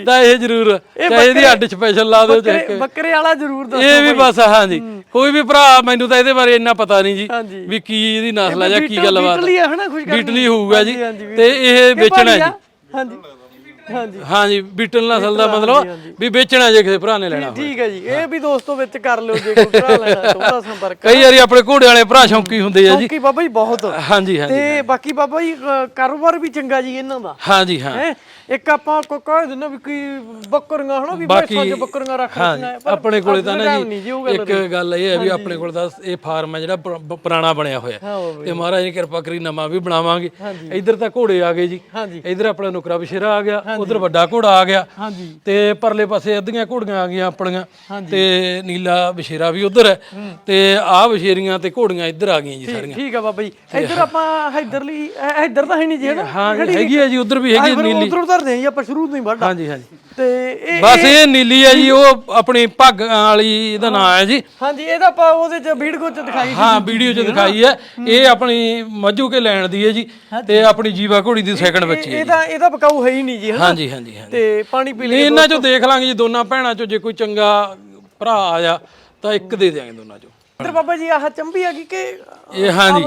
ਤਾਂ ਇਹ ਜ਼ਰੂਰ ਚਾਹੇ ਇਹਦੀ ਅੱਡ ਸਪੈਸ਼ਲ ਲਾ ਦਿਓ ਚਾਹੇ ਬੱਕਰੇ ਵਾਲਾ ਜ਼ਰੂਰ ਦੱਸੋ ਇਹ ਵੀ ਬਸ ਹਾਂਜੀ। ਕੋਈ ਵੀ ਭਰਾ ਮੈਨੂੰ ਤਾਂ ਇਹਦੇ ਬਾਰੇ ਇੰਨਾ ਪਤਾ ਨਹੀਂ ਜੀ। ਵੀ ਕੀ ਇਹਦੀ ਨਸਲ ਹੈ ਜਾਂ ਕੀ ਗੱਲਬਾਤ ਬੀਟਲ ਹੀ ਹੈ ਹਨਾ ਖੁਸ਼ਕਰਮੀ ਬੀਟਲੀ ਹੋਊਗਾ ਜੀ। ਤੇ ਇਹ ਵੇਚਣਾ ਜੀ। ਆ? ਹਾਂਜੀ। ਹਾਂਜੀ। ਹਾਂਜੀ ਬੀਟਲ ਨਸਲ ਦਾ ਮਤਲਬ ਵੀ ਵੇਚਣਾ ਜੇ ਕਿਸੇ ਭਰਾ ਨੇ ਲੈਣਾ ਹੋਵੇ। ਠੀਕ ਹੈ ਜੀ। ਇਹ ਵੀ ਦੋਸਤੋ ਵਿੱਚ ਕਰ ਲਿਓ ਜੇ ਕੋਈ ਭਰਾ ਲੈਣਾ ਚਾਹੁੰਦਾ ਸੰਪਰਕ ਕਈ ਵਾਰੀ ਆਪਣੇ ਘੋੜੇ ਵਾਲੇ ਭਰਾ ਸ਼ੌਂਕੀ ਹੁੰਦੇ ਆ ਜੀ। ਕਿਉਂਕਿ ਬਾਬਾ ਜੀ ਬਹੁਤ। ਹਾਂਜੀ ਹਾਂਜੀ ਤੇ ਬਾਕੀ ਬਾਬਾ ਜੀ ਕਾਰੋਬਾਰ ਵੀ ਚੰਗਾ ਜੀ ਇਹਨਾਂ ਦਾ। ਹਾਂਜੀ ਹੈ? ਇੱਕ ਆਪਾਂ ਕੋ ਕਹਿ ਦਿੰਦੇ ਵੀ ਕੀ ਬੱਕਰੀਆਂ ਹਨਾ ਵੀ ਬਾਕੀ ਬੈਠਾ ਚ ਬੱਕਰੀਆਂ ਰੱਖ ਹਾਂਜੀ ਰੱਖਣਾ ਪਰ ਆਪਣੇ ਕੋਲੇ ਤਾਂ ਨਾ ਨਹੀਂ ਜੀ ਉਹ ਗੱਲ ਇੱਕ ਗੱਲ ਇਹ ਹੈ ਵੀ ਆਪਣੇ ਕੋਲ ਦਾ ਇਹ ਫਾਰਮ ਹੈ ਜਿਹੜਾ ਪੁਰਾ- ਪੁਰਾਣਾ ਬਣਿਆ ਹੋਇਆ। ਹਾਂ ਬਾਬਾ ਤੇ ਮਹਾਰਾਜ ਨੇ ਕਿਰਪਾ ਕਰੀ ਨਵਾਂ ਵੀ ਬਣਾਵਾਂਗੇ। ਇੱਧਰ ਤਾਂ ਘੋੜੇ ਆ ਗਏ ਜੀ। ਹਾਂਜੀ। ਇੱਧਰ ਆਪਣਾ ਨੁਕਰਾ ਬਸ਼ੇਰਾ ਆ ਗਿਆ ਉਧਰ ਵੱਡਾ ਘੋੜਾ ਆ ਗਿਆ। ਹਾਂਜੀ। ਤੇ ਪਰਲੇ ਪਾਸੇ ਅੱਧੀਆਂ ਘੋੜੀਆਂ ਆ ਗਈਆਂ ਆਪਣੀਆਂ। ਤੇ ਨੀਲਾ ਬਸ਼ੇਰਾ ਵੀ ਉਧਰ ਹੈ। ਤੇ ਆਹ ਬਸ਼ੇਰੀਆਂ ਤੇ ਘੋੜੀਆਂ ਇੱਧਰ ਆ ਗਈਆਂ ਜੀ ਸਾਰੀਆਂ। ਠੀਕ ਆ ਬਾਬਾ ਜੀ। ਇੱਧਰ ਆਪਾਂ ਇਧਰਲੀ ਇੱਧਰ ਤਾਂ ਹੈ ਨਹੀਂ ਜੀ ਹੈਨਾ ਹਾਂ ਹੈਗੀ ਹੈ ਜੀ ਉਧਰ ਵੀ ਹੈਗੀ ਨੀਲੀ। ਉਧਰ ਉਧਰ ਦੇ ਜੀ ਆਪਾਂ ਸ਼ੁਰੂ ਤੋਂ ਹੀ ਵੱਡਾ ਹਾਂਜੀ ਹਾਂਜੀ। ਤੇ ਇਹ ਬਸ ਇਹ ਨੀਲੀ ਹੈ ਜੀ ਉਹ ਆਪਣੀ ਪੱਗ ਵਾਲੀ ਇਹਦਾ ਨਾਮ ਹੈ ਜੀ। ਹਾਂਜੀ ਇਹਦਾ ਆਪਾਂ ਉਹਦੇ ਚ ਵੀਡੀਓ ਚ ਦਿਖਾਈ ਸੀ ਹਾਂ ਵੀਡੀਓ 'ਚ ਦਿਖਾਈ ਹੈ। ਇਹ ਆਪਣੀ ਮੱਝੂ ਕੇ ਲੈਣ ਦੀ ਹੈ ਜੀ ਤੇ ਆਪਣੀ ਜੀਵਾ ਘੋੜੀ ਦੀ ਸੈਕੰਡ ਬੱਚੀ ਹੈ ਇਹਦਾ ਇਹਦਾ ਬਕਾਊ ਹੈ ਹੀ ਨਹੀਂ ਜੀ ਹਨਾ? ਹਾਂਜੀ ਹਾਂਜੀ ਹਾਂਜੀ। ਤੇ ਪਾਣੀ ਪੀ ਲਈ ਇਹਨਾਂ 'ਚੋਂ ਦੇਖ ਲਾਂਗੇ ਜੀ ਦੋਨਾਂ ਭੈਣਾਂ 'ਚੋਂ ਜੇ ਕੋਈ ਚੰਗਾ ਭਰਾ ਆਇਆ ਤਾਂ ਇੱਕ ਦੇ ਦਿਆਂਗੇ ਦੋਨਾਂ 'ਚੋਂ। ਇੱਧਰ ਬਾਬਾ ਜੀ ਆਹ ਚੰਬੀ ਆ ਗਈ ਕਿ ਇਹ ਹਾਂਜੀ।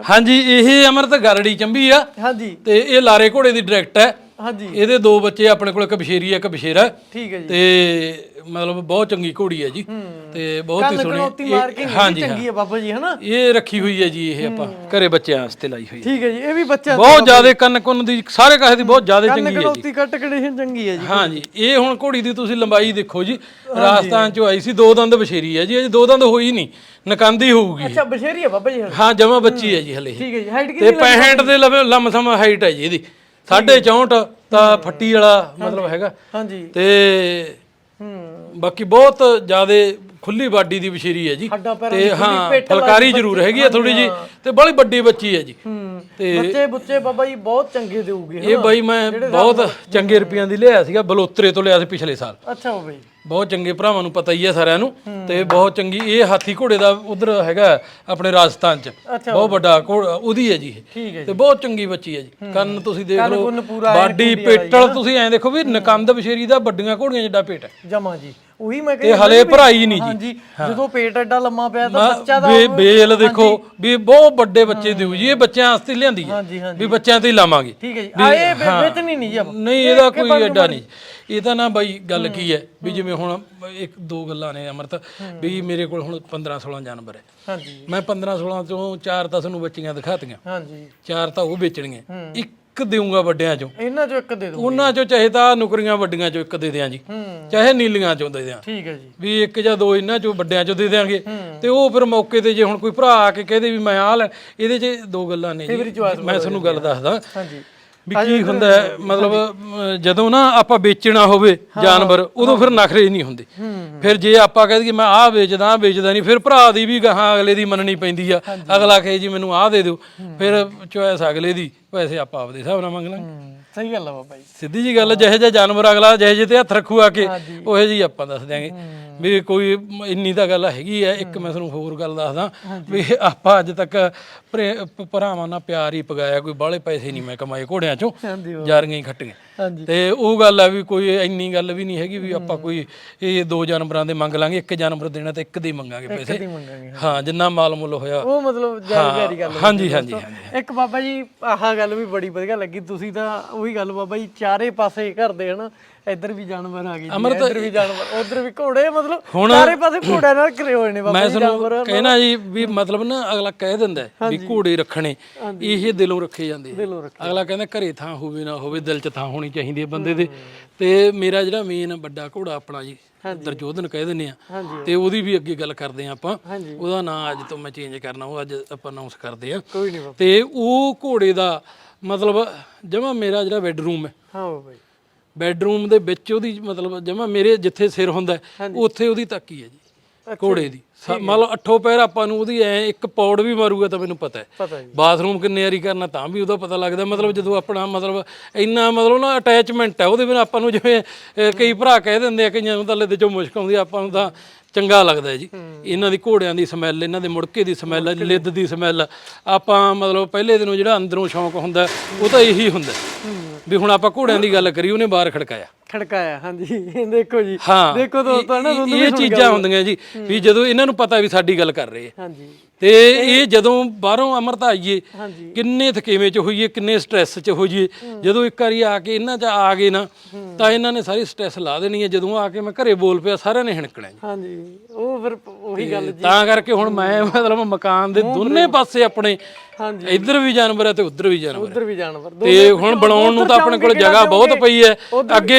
ਹਾਂਜੀ ਇਹ ਅਮਰਤ ਗਰੜੀ ਚੰਬੀ ਆ। ਹਾਂਜੀ। ਤੇ ਇਹ ਲਾਰੇ ਘੋੜੇ ਦੀ ਡਾਇਰੈਕਟ ਹੈ। ਹਾਂਜੀ। ਇਹਦੇ ਦੋ ਬੱਚੇ ਆਪਣੇ ਕੋਲ ਇੱਕ ਬਸ਼ੇਰੀ ਹੈ ਇੱਕ ਬਸ਼ੇਰਾ ਠੀਕ ਹੈ ਜੀ। ਤੇ ਮਤਲਬ ਬਹੁਤ ਚੰਗੀ ਘੋੜੀ ਹੈ ਜੀ। ਤੇ ਬਹੁਤ ਹੀ ਕੰਨ ਸੋਹਣੀ ਮਾਰ ਕੇ ਹਾਂਜੀ ਚੰਗੀ ਹੈ ਬਾਬਾ ਜੀ ਹਨਾ? ਇਹ ਰੱਖੀ ਹੋਈ ਹੈ ਜੀ ਇਹ ਆਪਾਂ ਘਰੇ ਬੱਚਿਆਂ ਵਾਸਤੇ ਲਾਈ ਹੋਈ ਹੈ। ਠੀਕ ਹੈ ਜੀ ਇਹ ਵੀ ਬੱਚਾ ਬਹੁਤ ਜ਼ਿਆਦਾ ਕੰਨ ਕੁੰਨ ਦੀ ਸਾਰੇ ਕਾਸੇ ਦੀ ਬਹੁਤ ਜ਼ਿਆਦਾ ਕੰਨ ਚੰਗੀ ਹੈ ਜੀ। ਕਨੌਤੀ ਕੱਟ ਕੰਡੀਸ਼ਨ ਚੰਗੀ ਹੈ ਜੀ। ਹਾਂਜੀ ਇਹ ਹੁਣ ਘੋੜੀ ਦੀ ਤੁਸੀਂ ਲੰਬਾਈ ਦੇਖੋ ਜੀ ਰਾਜਸਥਾਨ ਚੋਂ ਆਈ ਸੀ ਦੋ ਦੰਦ ਬਸ਼ੇਰੀ ਹੈ ਜੀ ਇਹ ਦੋ ਦੰਦ ਹੋਈ ਨਹੀਂ ਨਕੰਦੀ ਹੋਊਗੀ। ਅੱਛਾ ਬਸ਼ੇਰੀ ਹੈ ਬਾਬਾ ਜੀ। ਹਾਂ ਜਮਾ ਬੱਚੀ ਹੈ। ਜੀ ਹਲੇ। ਠੀਕ ਹੈ ਜੀ ਹਾਈਟ ਤੇ ਕਿੰਨੀ 65 ਦੇ ਲਵੇ ਲਮਸਮ ਹਾਈਟ ਹੈ ਜੀ ਇਹਦੀ। 64 ਤਾਂ ਫੱਟੀ ਵਾਲਾ ਮਤਲਬ ਹੈਗਾ। ਹਾਂਜੀ। ਤੇ ਹੂੰ। ਬਾਕੀ ਬਹੁਤ ਜ਼ਿਆਦੇ ਖੁੱਲੀ ਬਾਡੀ ਦੀ ਬਸ਼ੇਰੀ ਹੈ ਜੀ। ਹੱਡਾਂ ਪੈਰਾਂ ਤੇ ਦੀ ਖੁੱਲੀ ਹਾਂ ਵਾਲੀ ਫਲਕਾਰੀ ਜ਼ਰੂਰ ਹੈਗੀ ਹੈ ਥੋੜੀ ਜੀ ਤੇ ਬੜੀ ਵੱਡੀ ਬੱਚੀ ਹੈ ਜੀ। ਹੂੰ। ਤੇ ਬੱਚੇ ਬੁੱਚੇ ਬਾਬਾ ਜੀ ਬਹੁਤ ਚੰਗੇ ਦੇਊਗੇ ਇਹ ਬਾਈ ਮੈਂ ਬਹੁਤ ਚੰਗੇ ਰੁਪਈਆਂ ਦੀ ਲਿਆ ਸੀਗਾ ਬਲੋਤਰੇ ਤੋਂ ਲਿਆ ਸੀ ਪਿਛਲੇ ਸਾਲ। ਅੱਛਾ ਜੀ। ਬਹੁਤ ਚੰਗੇ ਭਰਾਵਾਂ ਨੂੰ ਪਤਾ ਹੀ ਹੈ ਸਾਰਿਆਂ ਨੂੰ ਤੇ ਬਹੁਤ ਚੰਗੀ ਇਹ ਹਾਥੀ ਘੋੜੇ ਦਾ ਉਧਰ ਹੈਗਾ ਆਪਣੇ ਰਾਜਸਥਾਨ ਚ। ਬਹੁਤ ਵੱਡਾ ਘੋੜਾ ਉਹਦੀ ਹੈ ਜੀ ਇਹ। ਤੇ ਬਹੁਤ ਚੰਗੀ ਬੱਚੀ ਹੈ ਜੀ। ਕੰਨ ਤੁਸੀਂ ਦੇਖ ਲਓ ਬਾਡੀ ਪੇਟਲ ਤੁਸੀਂ ਐਂ ਦੇਖੋ ਵੀ ਨਕੰਦ ਬਸ਼ੇਰੀ ਦਾ ਵੱਡੀਆਂ ਘੋੜੀਆਂ ਜਿੱਡਾ ਪੇਟ ਹੈ। ਜਮਾ ਜੀ। ਉਹੀ ਮੈਂ ਕਹਿੰਦਾ ਹਲੇ ਭਰਾਈ ਨਹੀਂ ਜੀ। ਹਾਂਜੀ ਜਦੋਂ ਪੇਟ ਐਡਾ ਲੰਮਾ ਪਿਆ ਤਾਂ ਬੱਚਾ ਦਾ ਬੇ- ਬੇਲ ਦੇਖੋ ਵੀ ਬਹੁਤ ਵੱਡੇ ਬੱਚੇ ਦਿਓ ਜੀ। ਇਹ ਬੱਚਿਆਂ ਵਾਸਤੇ ਲਿਆਂਦੀ ਹੈ। ਵੀ ਬੱਚਿਆਂ ਤੇ ਹੀ ਲਾਵਾਂਗੇ। ਠੀਕ ਹੈ ਜੀ। ਆ ਇਹ ਵੇ- ਵੇਚਣੀ ਨਹੀਂ ਜੀ ਨਹੀਂ ਇਹਦਾ ਕੋਈ ਐਡਾ ਨਹੀਂ। ਇਹ ਤਾਂ ਨਾ ਬਾਈ ਗੱਲ ਕੀ ਹੈ ਵੀ ਜਿਵੇਂ ਹੁਣ ਇੱਕ ਦੋ ਗੱਲਾਂ ਨੇ ਅਮਰਤ ਵੀ ਮੇਰੇ ਕੋਲ ਹੁਣ 15 16 ਜਾਨਵਰ ਹੈ। ਹਾਂਜੀ। ਮੈਂ 15 16 ਚੋਂ ਚਾਰ ਤਾਂ ਤੁਹਾਨੂੰ ਬੱਚੀਆਂ ਦਿਖਾਤੀਆਂ। ਹਾਂਜੀ। ਚਾਰ ਤਾਂ ਉਹ ਵੇਚਣੀਆਂ। ਇੱਕ ਦੇਊਂਗਾ ਵੱਡਿਆਂ ਚੋਂ। ਇਹਨਾਂ ਚੋਂ ਇੱਕ ਦੇ ਦਿਓ ਉਹਨਾਂ ਚੋਂ ਚਾਹੇ ਤਾਂ ਨੁਕਰੀਆਂ ਵੱਡੀਆਂ ਚੋਂ ਇੱਕ ਦੇ ਦਿਆਂ ਜੀ। ਚਾਹੇ ਨੀਲੀਆਂ ਚੋਂ ਦੇ ਦਿਆਂ। ਠੀਕ ਹੈ ਜੀ। ਵੀ ਇੱਕ ਜਾਂ ਦੋ ਇਹਨਾਂ ਚੋਂ ਵੱਡਿਆਂ ਚੋਂ ਦੇ ਦਿਆਂਗੇ। ਤੇ ਉਹ ਫਿਰ ਮੌਕੇ ਤੇ ਜੇ ਹੁਣ ਕੋਈ ਭਰਾ ਆ ਕੇ ਕਹਦੇ ਵੀ ਮੈਂ ਆ ਲੈ ਇਹਦੇ 'ਚ ਦੋ ਗੱਲਾਂ ਨੇ ਜੀ। ਮੈਂ ਤੁਹਾਨੂੰ ਗੱਲ ਦੱਸਦਾ। ਹਾਂਜੀ। ਵੀ ਕੀ ਹੁੰਦਾ ਹੈ, ਮਤਲਬ ਅਮ, ਜਦੋਂ ਨਾ ਆਪਾਂ ਵੇਚਣਾ ਹੋਵੇ ਜਾਨਵਰ ਉਦੋਂ ਫਿਰ ਨਖਰੇ ਨਹੀਂ ਹੁੰਦੇ। ਫਿਰ ਜੇ ਆਪਾਂ ਕਹਿ ਦਈਏ ਮੈਂ ਆਹ ਵੇਚਦਾ ਆਹ ਵੇਚਦਾ ਨਹੀਂ ਫਿਰ ਭਰਾ ਦੀ ਵੀ ਗਾਹਾਂ ਅਗਲੇ ਦੀ ਮੰਨਣੀ ਪੈਂਦੀ ਆ। ਅਗਲਾ ਕਹੇ ਜੀ ਮੈਨੂੰ ਆਹ ਦੇ ਦਿਓ। ਫਿਰ ਚੋਇਸ ਅਗਲੇ ਦੀ ਪੈਸੇ ਆਪਾਂ ਆਪਦੇ ਹਿਸਾਬ ਨਾਲ ਮੰਗ ਲਾਂਗੇ। ਹੂੰ, ਸਹੀ ਗੱਲ ਆ ਬਾਬਾ ਜੀ। ਸਿੱਧੀ ਜੀ ਗੱਲ ਜਿਹੇ ਜਿਹਾ ਜਾਨਵਰ ਅਗਲਾ ਜਿਹੇ ਜਿਹੇ ਤੇ ਹੱਥ ਰੱਖੂ ਆ ਕੇ ਉਹੇ ਜੀ ਆਪਾਂ ਦੱਸ ਦਿਆਂਗੇ। ਵੀ ਕੋਈ ਇੰਨੀ ਤਾਂ ਗੱਲ ਹੈਗੀ ਹੈ ਇੱਕ ਮੈਂ ਤੁਹਾਨੂੰ ਹੋਰ ਗੱਲ ਦੱਸਦਾ ਵੀ ਆਪਾਂ ਅੱਜ ਤੱਕ ਭਰਾਵਾਂ ਨਾਲ ਪਿਆਰ ਹੀ ਪਗਾਇਆ ਕੋਈ ਬਾਹਲੇ ਪੈਸੇ ਨਹੀਂ ਮੈਂ ਕਮਾਏ ਘੋੜਿਆਂ ਚੋਂ ਜਾਰੀਆਂ ਹੀ ਖੱਟੀਆਂ। ਤੇ ਉਹ ਗੱਲ ਆ ਵੀ ਕੋਈ ਇੰਨੀ ਗੱਲ ਵੀ ਨਹੀਂ ਹੈਗੀ ਵੀ ਆਪਾਂ ਕੋਈ ਇਹ ਦੋ ਜਾਨਵਰਾਂ ਦੇ ਮੰਗ ਲਾਂਗੇ ਇੱਕ ਜਾਨਵਰ ਦੇਣਾ ਤੇ ਇੱਕ ਦੇ ਮੰਗਾਂਗੇ ਪੈਸੇ। ਹਾਂ। ਜਿੰਨਾ ਮਾਲ ਮੁੱਲ ਹੋਇਆ। ਉਹ ਮਤਲਬ ਜਾਰੀ ਗੱਲ ਹਾਂਜੀ ਹਾਂਜੀ ਇੱਕ ਬਾਬਾ ਜੀ ਆਹ ਗੱਲ ਵੀ ਬੜੀ ਵਧੀਆ ਲੱਗੀ। ਤੁਸੀਂ ਤਾਂ ਉਹੀ ਗੱਲ ਬਾਬਾ ਜੀ ਚਾਰੇ ਪਾਸੇ ਘਰ ਦੇ ਹਨਾ। ਇੱਧਰ ਵੀ ਜਾਨਵਰ ਆ ਗਏ ਜੀ, ਇੱਧਰ ਵੀ ਜਾਨਵਰ ਉਧਰ ਵੀ ਘੋੜੇ ਮਤਲਬ ਚਾਰੇ ਪਾਸੇ ਘੋੜਿਆਂ ਨਾਲ ਘਿਰੇ ਹੋਏ ਨੇ ਬਾਬਾ ਮੈਂ ਜੀ ਜਾਨਵਰ ਤੁਹਾਨੂੰ ਕਹਿਣਾ ਜੀ ਵੀ ਮਤਲਬ ਨਾ ਅਗਲਾ ਕਹਿ ਦਿੰਦਾ ਹੈ ਵੀ ਘੋੜੇ ਰੱਖਣੇ ਇਹ ਦਿਲੋਂ ਰੱਖੇ ਜਾਂਦੇ ਆ। ਦਿਲੋਂ ਰੱਖੇ। ਅਗਲਾ ਕਹਿੰਦਾ ਘਰੇ ਥਾਂ ਹੋਵੇ ਨਾ ਹੋਵੇ ਦਿਲ 'ਚ ਥਾਂ ਹੋਣੀ ਚਾਹੀਦੀ ਹੈ ਬੰਦੇ ਦੇ। ਤੇ ਮੇਰਾ ਜਿਹੜਾ ਮੇਨ ਵੱਡਾ ਘੋੜਾ ਆਪਣਾ ਜੀ ਦਰਜੋਧਨ ਕਹਿ ਦਿੰਦੇ ਆ। ਹਾਂਜੀ। ਤੇ ਉਹਦੀ ਵੀ ਅੱਗੇ ਗੱਲ ਕਰਦੇ ਆ ਆਪਾਂ। ਹਾਂਜੀ। ਉਹਦਾ ਨਾਂ ਅੱਜ ਤੋਂ ਮੈਂ ਚੇਂਜ ਕਰਨਾ ਉਹ ਅੱਜ ਆਪਾਂ ਅਨਾਉਂਸ ਕਰਦੇ ਆ। ਕੋਈ ਨਹੀਂ ਬਾਬਾ। ਤੇ ਉਹ ਘੋੜੇ ਦਾ ਮਤਲਬ ਜਮਾ ਮੇਰਾ ਜਿਹੜਾ ਬੈੱਡਰੂਮ ਹੈ। ਹਾਂ ਬਾਬਾ ਜੀ ਬੈੱਡਰੂਮ ਦੇ ਵਿੱਚ ਉਹਦੀ ਮਤਲਬ ਜਮਾ ਮੇਰੇ ਜਿੱਥੇ ਸਿਰ ਹੁੰਦਾ ਹੈ, ਉੱਥੇ ਉਹਦੀ ਤਾਕੀ ਹੈ ਜੀ ਘੋੜੇ ਦੀ। ਮੰਨ ਲਓ ਅੱਠੋ ਪੈਰ ਆਪਾਂ ਨੂੰ ਉਹਦੀ ਐ ਇੱਕ ਪੌੜ ਵੀ ਮਾਰੂਗਾ ਤਾਂ ਮੈਨੂੰ ਪਤਾ ਹੈ। ਬਾਥਰੂਮ ਕਿੰਨੇ ਵਾਰੀ ਕਰਨਾ ਤਾਂ ਵੀ ਉਹਦਾ ਪਤਾ ਲੱਗਦਾ ਮਤਲਬ ਜਦੋਂ ਆਪਣਾ ਮਤਲਬ ਇੰਨਾ ਮਤਲਬ ਨਾ ਅਟੈਚਮੈਂਟ ਹੈ ਉਹਦੇ ਬਿਨਾਂ ਆਪਾਂ ਨੂੰ ਜਿਵੇਂ ਕਈ ਭਰਾ ਕਹਿ ਦਿੰਦੇ ਆ ਕਈਆਂ ਨੂੰ ਤਾਂ ਲੱਦੇ ਚੋਂ ਮੁਸ਼ਕ ਆਉਂਦੀ ਆਪਾਂ ਨੂੰ ਤਾਂ ਚੰਗਾ ਲੱਗਦਾ ਹੈ ਜੀ। ਇਹਨਾਂ ਦੀ ਘੋੜਿਆਂ ਦੀ ਸਮੈਲ ਇਹਨਾਂ ਦੇ ਮੁੜਕੇ ਦੀ ਸਮੈਲ ਲਿੱਦ ਦੀ ਸਮੈਲ ਆਪਾਂ ਮਤਲਬ ਪਹਿਲੇ ਦਿਨੋਂ ਜਿਹੜਾ ਅੰਦਰੋਂ ਸ਼ੌਂਕ ਹੁੰਦਾ ਉਹ ਤਾਂ ਇਹੀ ਹੁੰਦਾ। ਵੀ ਹੁਣ ਆਪਾਂ ਘੋੜਿਆਂ ਦੀ ਗੱਲ ਕਰੀ ਉਹਨੇ ਬਾਹਰ ਖੜਕਾਇਆ। ਖੜਕਾਇਆ ਹਾਂਜੀ। ਦੇਖੋ ਜੀ। ਹਾਂ। ਦੇਖੋ ਦੋਸਤੋ ਨਾ ਇਹ- ਇਹ ਚੀਜ਼ਾਂ ਹੁੰਦੀਆਂ ਜੀ ਵੀ ਜਦੋਂ ਇਹਨਾਂ ਨੂੰ ਪਤਾ ਵੀ ਸਾਡੀ ਗੱਲ ਕਰ ਰਹੇ ਆ। ਹਾਂਜੀ। ਤੇ ਇਹ ਜਦੋਂ ਬਾਹਰੋਂ ਅਮਰਤ ਆਈਏ ਕਿੰਨੇ ਥਕੇਵੇਂ ਚ ਹੋਈਏ ਕਿੰਨੇ ਸਟ੍ਰੈਸ ਚ ਹੋਈਏ। ਜਦੋਂ ਇੱਕ ਵਾਰੀ ਆ ਕੇ ਇਹਨਾਂ ਚ ਆ ਗਏ ਨਾ ਤਾਂ ਇਹਨਾਂ ਨੇ ਸਾਰੀ ਸਟ੍ਰੈਸ ਲਾ ਦੇਣੀ ਹੈ ਜਦੋਂ ਆ ਕੇ ਮੈਂ ਘਰੇ ਬੋਲ ਪਿਆ ਸਾਰਿਆਂ ਨੇ ਹਿਣਕਣਾ ਜੀ। ਹਾਂਜੀ। ਉਹ ਫਿਰ ਉਹੀ ਗੱਲ ਜੀ। ਤਾਂ ਕਰਕੇ ਹੁਣ ਮੈਂ ਮਤਲਬ ਮਕਾਨ ਦੇ ਦੋਨੇ ਪਾਸੇ ਆਪਣੇ ਹਾਂਜੀ। ਇੱਧਰ ਵੀ ਜਾਨਵਰ ਹੈ ਤੇ ਉੱਧਰ ਵੀ ਜਾਨਵਰ ਉਧਰ ਵੀ ਜਾਨਵਰ। ਤੇ ਹੁਣ ਬਣਾਉਣ ਨੂੰ ਤਾਂ ਆਪਣੇ ਕੋਲ ਜਗ੍ਹਾ ਬਹੁਤ ਪਈ ਹੈ। ਅੱਗੇ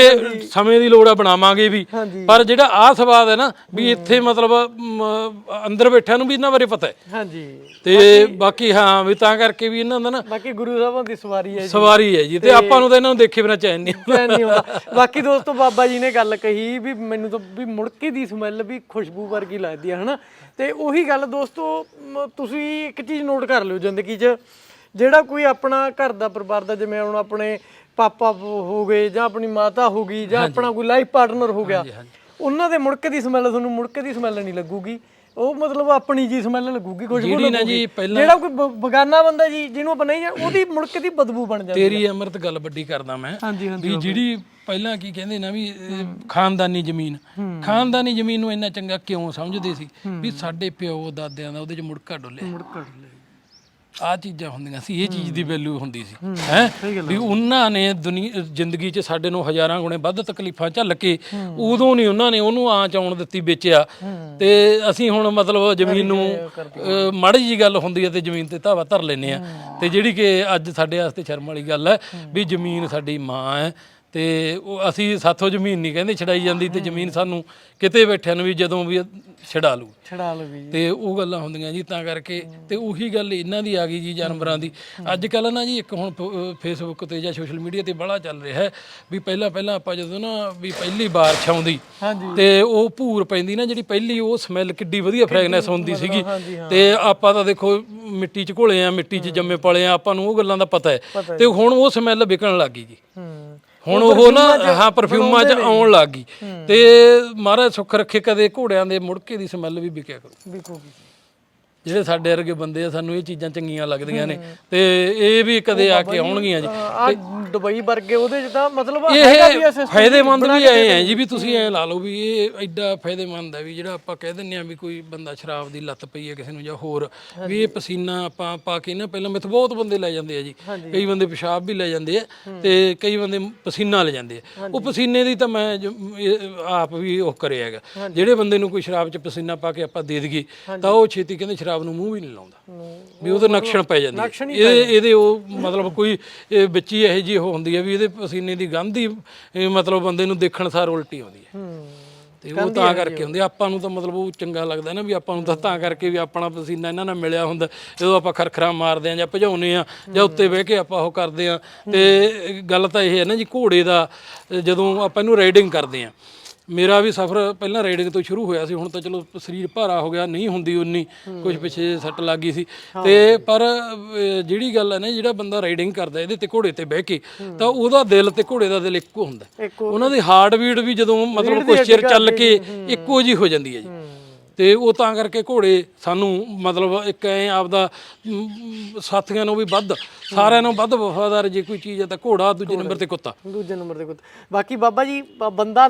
ਸਮੇਂ ਦੀ ਲੋੜ ਆ ਬਣਾਵਾਂਗੇ ਵੀ। ਹਾਂਜੀ। ਪਰ ਜਿਹੜਾ ਆ ਸਵਾਦ ਹੈ ਨਾ ਵੀ ਇੱਥੇ ਮਤਲਬ ਮ, ਅੰਦਰ ਬੈਠਿਆਂ ਨੂੰ ਵੀ ਇਹਨਾਂ ਬਾਰੇ ਪਤਾ ਹੈ। ਹਾਂਜੀ। ਤੇ ਬਾਕੀ ਹਾਂ ਵੀ ਤਾਂ ਕਰਕੇ ਵੀ ਇਹਨਾਂ ਦਾ ਨਾ ਬਾਕੀ ਗੁਰੂ ਸਾਹਿਬਾਂ ਦੀ ਸਵਾਰੀ ਹੈ ਸਵਾਰੀ ਹੈ ਜੀ। ਤੇ ਆਪਾਂ ਨੂੰ ਤਾਂ ਇਹਨਾਂ ਨੂੰ ਦੇਖੇ ਬਿਨਾਂ ਚੈਨ ਨਹੀਂ ਆਉਂਦਾ। ਚੈਨ ਨਹੀਂ ਹੁੰਦਾ ਬਾਕੀ ਦੋਸਤੋ ਬਾਬਾ ਜੀ ਨੇ ਗੱਲ ਕਹੀ ਵੀ ਮੈਨੂੰ ਤਾਂ ਵੀ ਮੁੜਕੇ ਦੀ ਸਮੈਲ ਵੀ ਖੁਸ਼ਬੂ ਵਰਗੀ ਲੱਗਦੀ ਹੈ ਹਨਾ? ਤੇ ਉਹੀ ਗੱਲ ਦੋਸਤੋ ਮ, ਤੁਸੀਂ ਇੱਕ ਚੀਜ਼ ਨੋਟ ਕਰ ਲਿਓ ਜ਼ਿੰਦਗੀ 'ਚ। ਜਿਹੜਾ ਕੋਈ ਆਪਣਾ ਘਰ ਦਾ ਪਰਿਵਾਰ ਦਾ ਜਿਵੇਂ ਹੁਣ ਆਪਣੇ ਪਾਪਾ ਹੋ ਗਏ ਜਾਂ ਆਪਣੀ ਮਾਤਾ ਹੋ ਗਈ ਜਾਂ ਆਪਣਾ ਕੋਈ ਲਾਈਫ ਪਾਰਟਨਰ ਹੋ ਗਿਆ। ਉਹਨਾਂ ਦੇ ਮੁੜਕੇ ਦੀ ਸਮੈਲ ਤੁਹਾਨੂੰ ਮੁੜਕੇ ਦੀ ਸਮੈਲ ਨਹੀਂ ਲੱਗੂਗੀ। ਉਹ ਮਤਲਬ ਆਪਣੀ ਜੀ ਸਮੈਲ ਲੱਗੂਗੀ ਖੁਸ਼ਬੂ ਜਿਹੜੀ ਨਾ ਜੀ ਪਹਿਲਾਂ ਜਿਹੜਾ ਕੋਈ ਬਗਾਨਾ ਬੰਦਾ ਜੀ ਜਿਹਨੂੰ ਆਪਾਂ ਨਹੀਂ ਜਾਣ- ਉਹਦੀ ਮੁੜਕੇ ਦੀ ਬਦਬੂ ਬਣ ਜਾਂਦੀ ਤੇਰੀ ਅੰਮ੍ਰਿਤ ਗੱਲ ਵੱਡੀ ਕਰਦਾ ਮੈਂ ਵੀ ਜਿਹੜੀ ਪਹਿਲਾਂ ਕੀ ਕਹਿੰਦੇ ਨਾ ਵੀ ਖਾਨਦਾਨੀ ਜ਼ਮੀਨ। ਖਾਨਦਾਨੀ ਜ਼ਮੀਨ ਨੂੰ ਇੰਨਾ ਚੰਗਾ ਕਿਉਂ ਸਮਝਦੇ ਸੀ? ਵੀ ਸਾਡੇ ਪਿਓ ਦਾਦਿਆਂ ਦਾ ਉਹਦੇ ਚ ਮੁੜਕਾ ਡੁੱਲਿਆ। ਮੁੜਕਾ ਲੈ ਆ ਚੀਜ਼ਾਂ ਹੁੰਦੀਆਂ ਸੀ ਇਹ ਚੀਜ਼ ਦੀ ਵੈਲਿਊ ਹੁੰਦੀ ਸੀ ਹੈ ਵੀ ਉਹਨਾਂ ਨੇ ਦੁਨੀਆ ਜ਼ਿੰਦਗੀ 'ਚ ਸਾਡੇ ਨੂੰ ਹਜ਼ਾਰਾਂ ਗੁਣੇ ਵੱਧ ਤਕਲੀਫਾਂ ਝੱਲ ਕੇ ਉਦੋਂ ਨਹੀਂ ਉਹਨਾਂ ਨੇ ਉਹਨੂੰ ਆਂਚ ਆਉਣ ਦਿੱਤੀ ਵੇਚਿਆ। ਤੇ ਅਸੀਂ ਹੁਣ ਮਤਲਬ ਜ਼ਮੀਨ ਨੂੰ ਮਾੜੀ ਜੀ ਗੱਲ ਹੁੰਦੀ ਹੈ ਤੇ ਜ਼ਮੀਨ ਤੇ ਧਾਵਾ ਧਰ ਲੈਨੇ ਆ ਤੇ ਜਿਹੜੀ ਕਿ ਅੱਜ ਸਾਡੇ ਵਾਸਤੇ ਸ਼ਰਮ ਵਾਲੀ ਗੱਲ ਹੈ। ਵੀ ਜ਼ਮੀਨ ਸਾਡੀ ਮਾਂ ਹੈ ਤੇ ਉਹ ਅਸੀਂ ਸਾਥੋਂ ਜ਼ਮੀਨ ਨਹੀਂ ਕਹਿੰਦੇ ਛਡਾਈ ਜਾਂਦੀ ਤੇ ਜ਼ਮੀਨ ਸਾਨੂੰ ਕਿਤੇ ਬੈਠਿਆਂ ਨੂੰ ਵੀ ਜਦੋਂ ਵੀ ਛਡਾ ਲੂ। ਛੜਾ ਲਓ ਵੀ। ਤੇ ਉਹ ਗੱਲਾਂ ਹੁੰਦੀਆਂ ਜੀ ਤਾਂ ਕਰਕੇ ਤੇ ਉਹੀ ਗੱਲ ਇਹਨਾਂ ਦੀ ਆ ਗਈ ਜੀ ਜਾਨਵਰਾਂ ਦੀ। ਅੱਜ ਕੱਲ ਨਾ ਜੀ ਇੱਕ ਹੁਣ ਫੇਸਬੁੱਕ ਤੇ ਜਾਂ ਸੋਸ਼ਲ ਮੀਡੀਆ ਤੇ ਬੜਾ ਚੱਲ ਰਿਹਾ ਹੈ ਵੀ ਪਹਿਲਾਂ ਪਹਿਲਾਂ ਆਪਾਂ ਜਦੋਂ ਨਾ ਵੀ ਪਹਿਲੀ ਬਾਰਿਸ਼ ਆਉਂਦੀ ਤੇ ਉਹ ਭੂਰ ਪੈਂਦੀ ਨਾ ਜਿਹੜੀ ਪਹਿਲੀ ਉਹ ਸਮੈਲ ਕਿੱਡੀ ਵਧੀਆ ਫ੍ਰੈਗਨੈਂਸ ਹੁੰਦੀ ਸੀਗੀ। ਤੇ ਆਪਾਂ ਤਾਂ ਦੇਖੋ ਮਿੱਟੀ 'ਚ ਘੋਲੇ ਆ ਮਿੱਟੀ 'ਚ ਜੰਮੇ ਪਲੇ ਆ ਆਪਾਂ ਨੂੰ ਉਹ ਗੱਲਾਂ ਦਾ ਪਤਾ ਹੈ। ਤੇ ਹੁਣ ਉਹ ਸਮੈਲ ਵਿਕਣ ਲੱਗ ਗਈ ਜੀ। ਹੂੰ। ਹੁਣ ਉਹ ਨਾ ਹਾਂ ਪਰਫਿਊਮਾਂ 'ਚ ਆਉਣ ਲੱਗ ਗਈ। ਤੇ ਮਹਾਰਾਜ ਸੁੱਖ ਰੱਖੇ ਕਦੇ ਘੋੜਿਆਂ ਦੇ ਮੁੜਕੇ ਦੀ ਸਮੈਲ ਵੀ ਵਿਕਿਆ ਕਰੂ। ਵਿਕੂਗੀ। ਜਿਹੜੇ ਸਾਡੇ ਵਰਗੇ ਬੰਦੇ ਆ ਸਾਨੂੰ ਇਹ ਚੀਜ਼ਾਂ ਚੰਗੀਆਂ ਲੱਗਦੀਆਂ ਨੇ। ਤੇ ਇਹ ਵੀ ਕਦੇ ਆ ਕੇ ਆਉਣਗੀਆਂ ਜੀ। ਆ ਦੁਬਈ ਵਰਗੇ ਉਹਦੇ ਚ ਤਾਂ ਮਤਲਬ ਹੈਗਾ ਵੀ ਇਹ ਫਾਇਦੇਮੰਦ ਵੀ ਐ ਹੈ ਜੀ ਵੀ ਤੁਸੀਂ ਐ ਲਾ ਲਓ ਵੀ ਇਹ ਐਡਾ ਫਾਇਦੇਮੰਦ ਹੈ ਵੀ ਜਿਹੜਾ ਆਪਾਂ ਕਹਿ ਦਿੰਨੇ ਆ ਵੀ ਕੋਈ ਬੰਦਾ ਸ਼ਰਾਬ ਦੀ ਲੱਤ ਪਈ ਹੈ ਕਿਸੇ ਨੂੰ ਜਾਂ ਹੋਰ ਵੀ ਇਹ ਪਸੀਨਾ ਆਪਾਂ ਪਾ ਕੇ ਨਾ ਪਹਿਲਾਂ ਮੈਥੋਂ ਬਹੁਤ ਬੰਦੇ ਲੈ ਜਾਂਦੇ ਆ ਜੀ। ਕਈ ਬੰਦੇ ਪਿਸ਼ਾਬ ਵੀ ਲੈ ਜਾਂਦੇ ਆ ਤੇ ਕਈ ਬੰਦੇ ਪਸੀਨਾ ਲੈ ਜਾਂਦੇ ਆ। ਉਹ ਪਸੀਨੇ ਦੀ ਤਾਂ ਮੈਂ ਆਪ ਵੀ ਉਹ ਕਰਿਆ ਹੈਗਾ। ਜਿਹੜੇ ਬੰਦੇ ਨੂੰ ਕੋਈ ਸ਼ਰਾਬ 'ਚ ਪਸੀਨਾ ਪਾ ਕੇ ਆਪਾਂ ਦੇ ਦਈਏ ਤਾਂ ਉਹ ਛੇਤੀ ਕਹਿੰਦੇ ਸ਼ਰਾਬ ਨੂੰ ਮੂੰਹ ਵੀ ਨਹੀਂ ਲਾਉਂਦਾ। ਵੀ ਉਹਦੇ ਨਕਸ਼ਣ ਪੈ ਜਾਂਦੀ ਇਹ ਇਹਦੇ ਉਹ ਮਤਲਬ ਕੋਈ ਇਹ ਵਿੱਚ ਹੀ ਇਹੋ ਉਹ ਹੁੰਦੀ ਹੈ ਵੀ ਇਹਦੇ ਪਸੀਨੇ ਦੀ ਗੰਧ ਹੀ ਮਤਲਬ ਬੰਦੇ ਨੂੰ ਦੇਖਣ ਸਾਰ ਉਲਟੀ ਆਉਂਦੀ ਹੈ। ਤੇ ਉਹ ਤਾਂ ਕਰਕੇ ਹੁੰਦੀ। ਆਪਾਂ ਨੂੰ ਤਾਂ ਮਤਲਬ ਉਹ ਚੰਗਾ ਲੱਗਦਾ ਨਾ ਵੀ ਆਪਾਂ ਨੂੰ ਤਾਂ ਤਾਂ ਕਰਕੇ ਵੀ ਆਪਣਾ ਪਸੀਨਾ ਇਹਨਾਂ ਨਾਲ ਮਿਲਿਆ ਹੁੰਦਾ। ਜਦੋਂ ਆਪਾਂ ਖਰਖਰਾ ਮਾਰਦੇ ਆ ਜਾਂ ਭਜਾਉਨੇ ਆ ਜਾਂ ਉੱਤੇ ਬਹਿ ਕੇ ਆਪਾਂ ਉਹ ਕਰਦੇ ਆ ਤੇ ਗੱਲ ਤਾਂ ਇਹ ਹੈ ਨਾ ਜੀ ਘੋੜੇ ਦਾ ਜਦੋਂ ਆਪਾਂ ਇਹਨੂੰ ਰਾਈਡਿੰਗ ਕਰਦੇ ਆ ਮੇਰਾ ਵੀ ਸਫ਼ਰ ਪਹਿਲਾਂ ਰਾਈਡਿੰਗ ਤੋਂ ਸ਼ੁਰੂ ਹੋਇਆ ਸੀ ਹੁਣ ਤਾਂ ਚਲੋ ਸਰੀਰ ਭਾਰਾ ਹੋ ਗਿਆ ਨਹੀਂ ਹੁੰਦੀ ਉਨੀ ਕੁਝ ਪਿੱਛੇ ਸੱਟ ਲੱਗ ਗਈ ਸੀ। ਤੇ ਪਰ ਅਹ, ਜਿਹੜੀ ਗੱਲ ਹੈ ਨਾ ਜਿਹੜਾ ਬੰਦਾ ਰਾਈਡਿੰਗ ਕਰਦਾ ਇਹਦੇ ਤੇ ਘੋੜੇ ਤੇ ਬਹਿ ਕੇ ਤਾਂ ਉਹਦਾ ਦਿਲ ਤੇ ਘੋੜੇ ਦਾ ਦਿਲ ਇੱਕੋ ਹੁੰਦਾ। ਇੱਕੋ। ਉਹਨਾਂ ਦੀ ਹਾਰਟ ਬੀਟ ਵੀ ਜਦੋਂ ਮਤਲਬ ਕੁਝ ਚਿਰ ਚੱਲ ਕੇ ਇੱਕੋ ਜੀ ਹੋ ਜਾਂਦੀ ਹੈ ਜੀ। ਤੇ ਉਹ ਤਾਂ ਕਰਕੇ ਘੋੜੇ ਸਾਨੂੰ ਮਤਲਬ ਇੱਕ ਐ ਆਪਦਾ ਸਾਥੀਆਂ ਨੂੰ ਵੀ ਵੱਧ ਸਾਰਿਆਂ ਨੂੰ ਵੱਧ ਵਫਾਦਾਰ ਜੇ ਕੋਈ ਚੀਜ਼ ਹੈ ਤਾਂ ਘੋੜਾ ਦੂਜੇ ਨੰਬਰ ਤੇ ਕੁੱਤਾ। ਦੂਜੇ ਨੰਬਰ ਦੇ ਕੁੱਤੇ। ਬਾਕੀ ਬਾਬਾ ਜੀ ਬੰਦਾ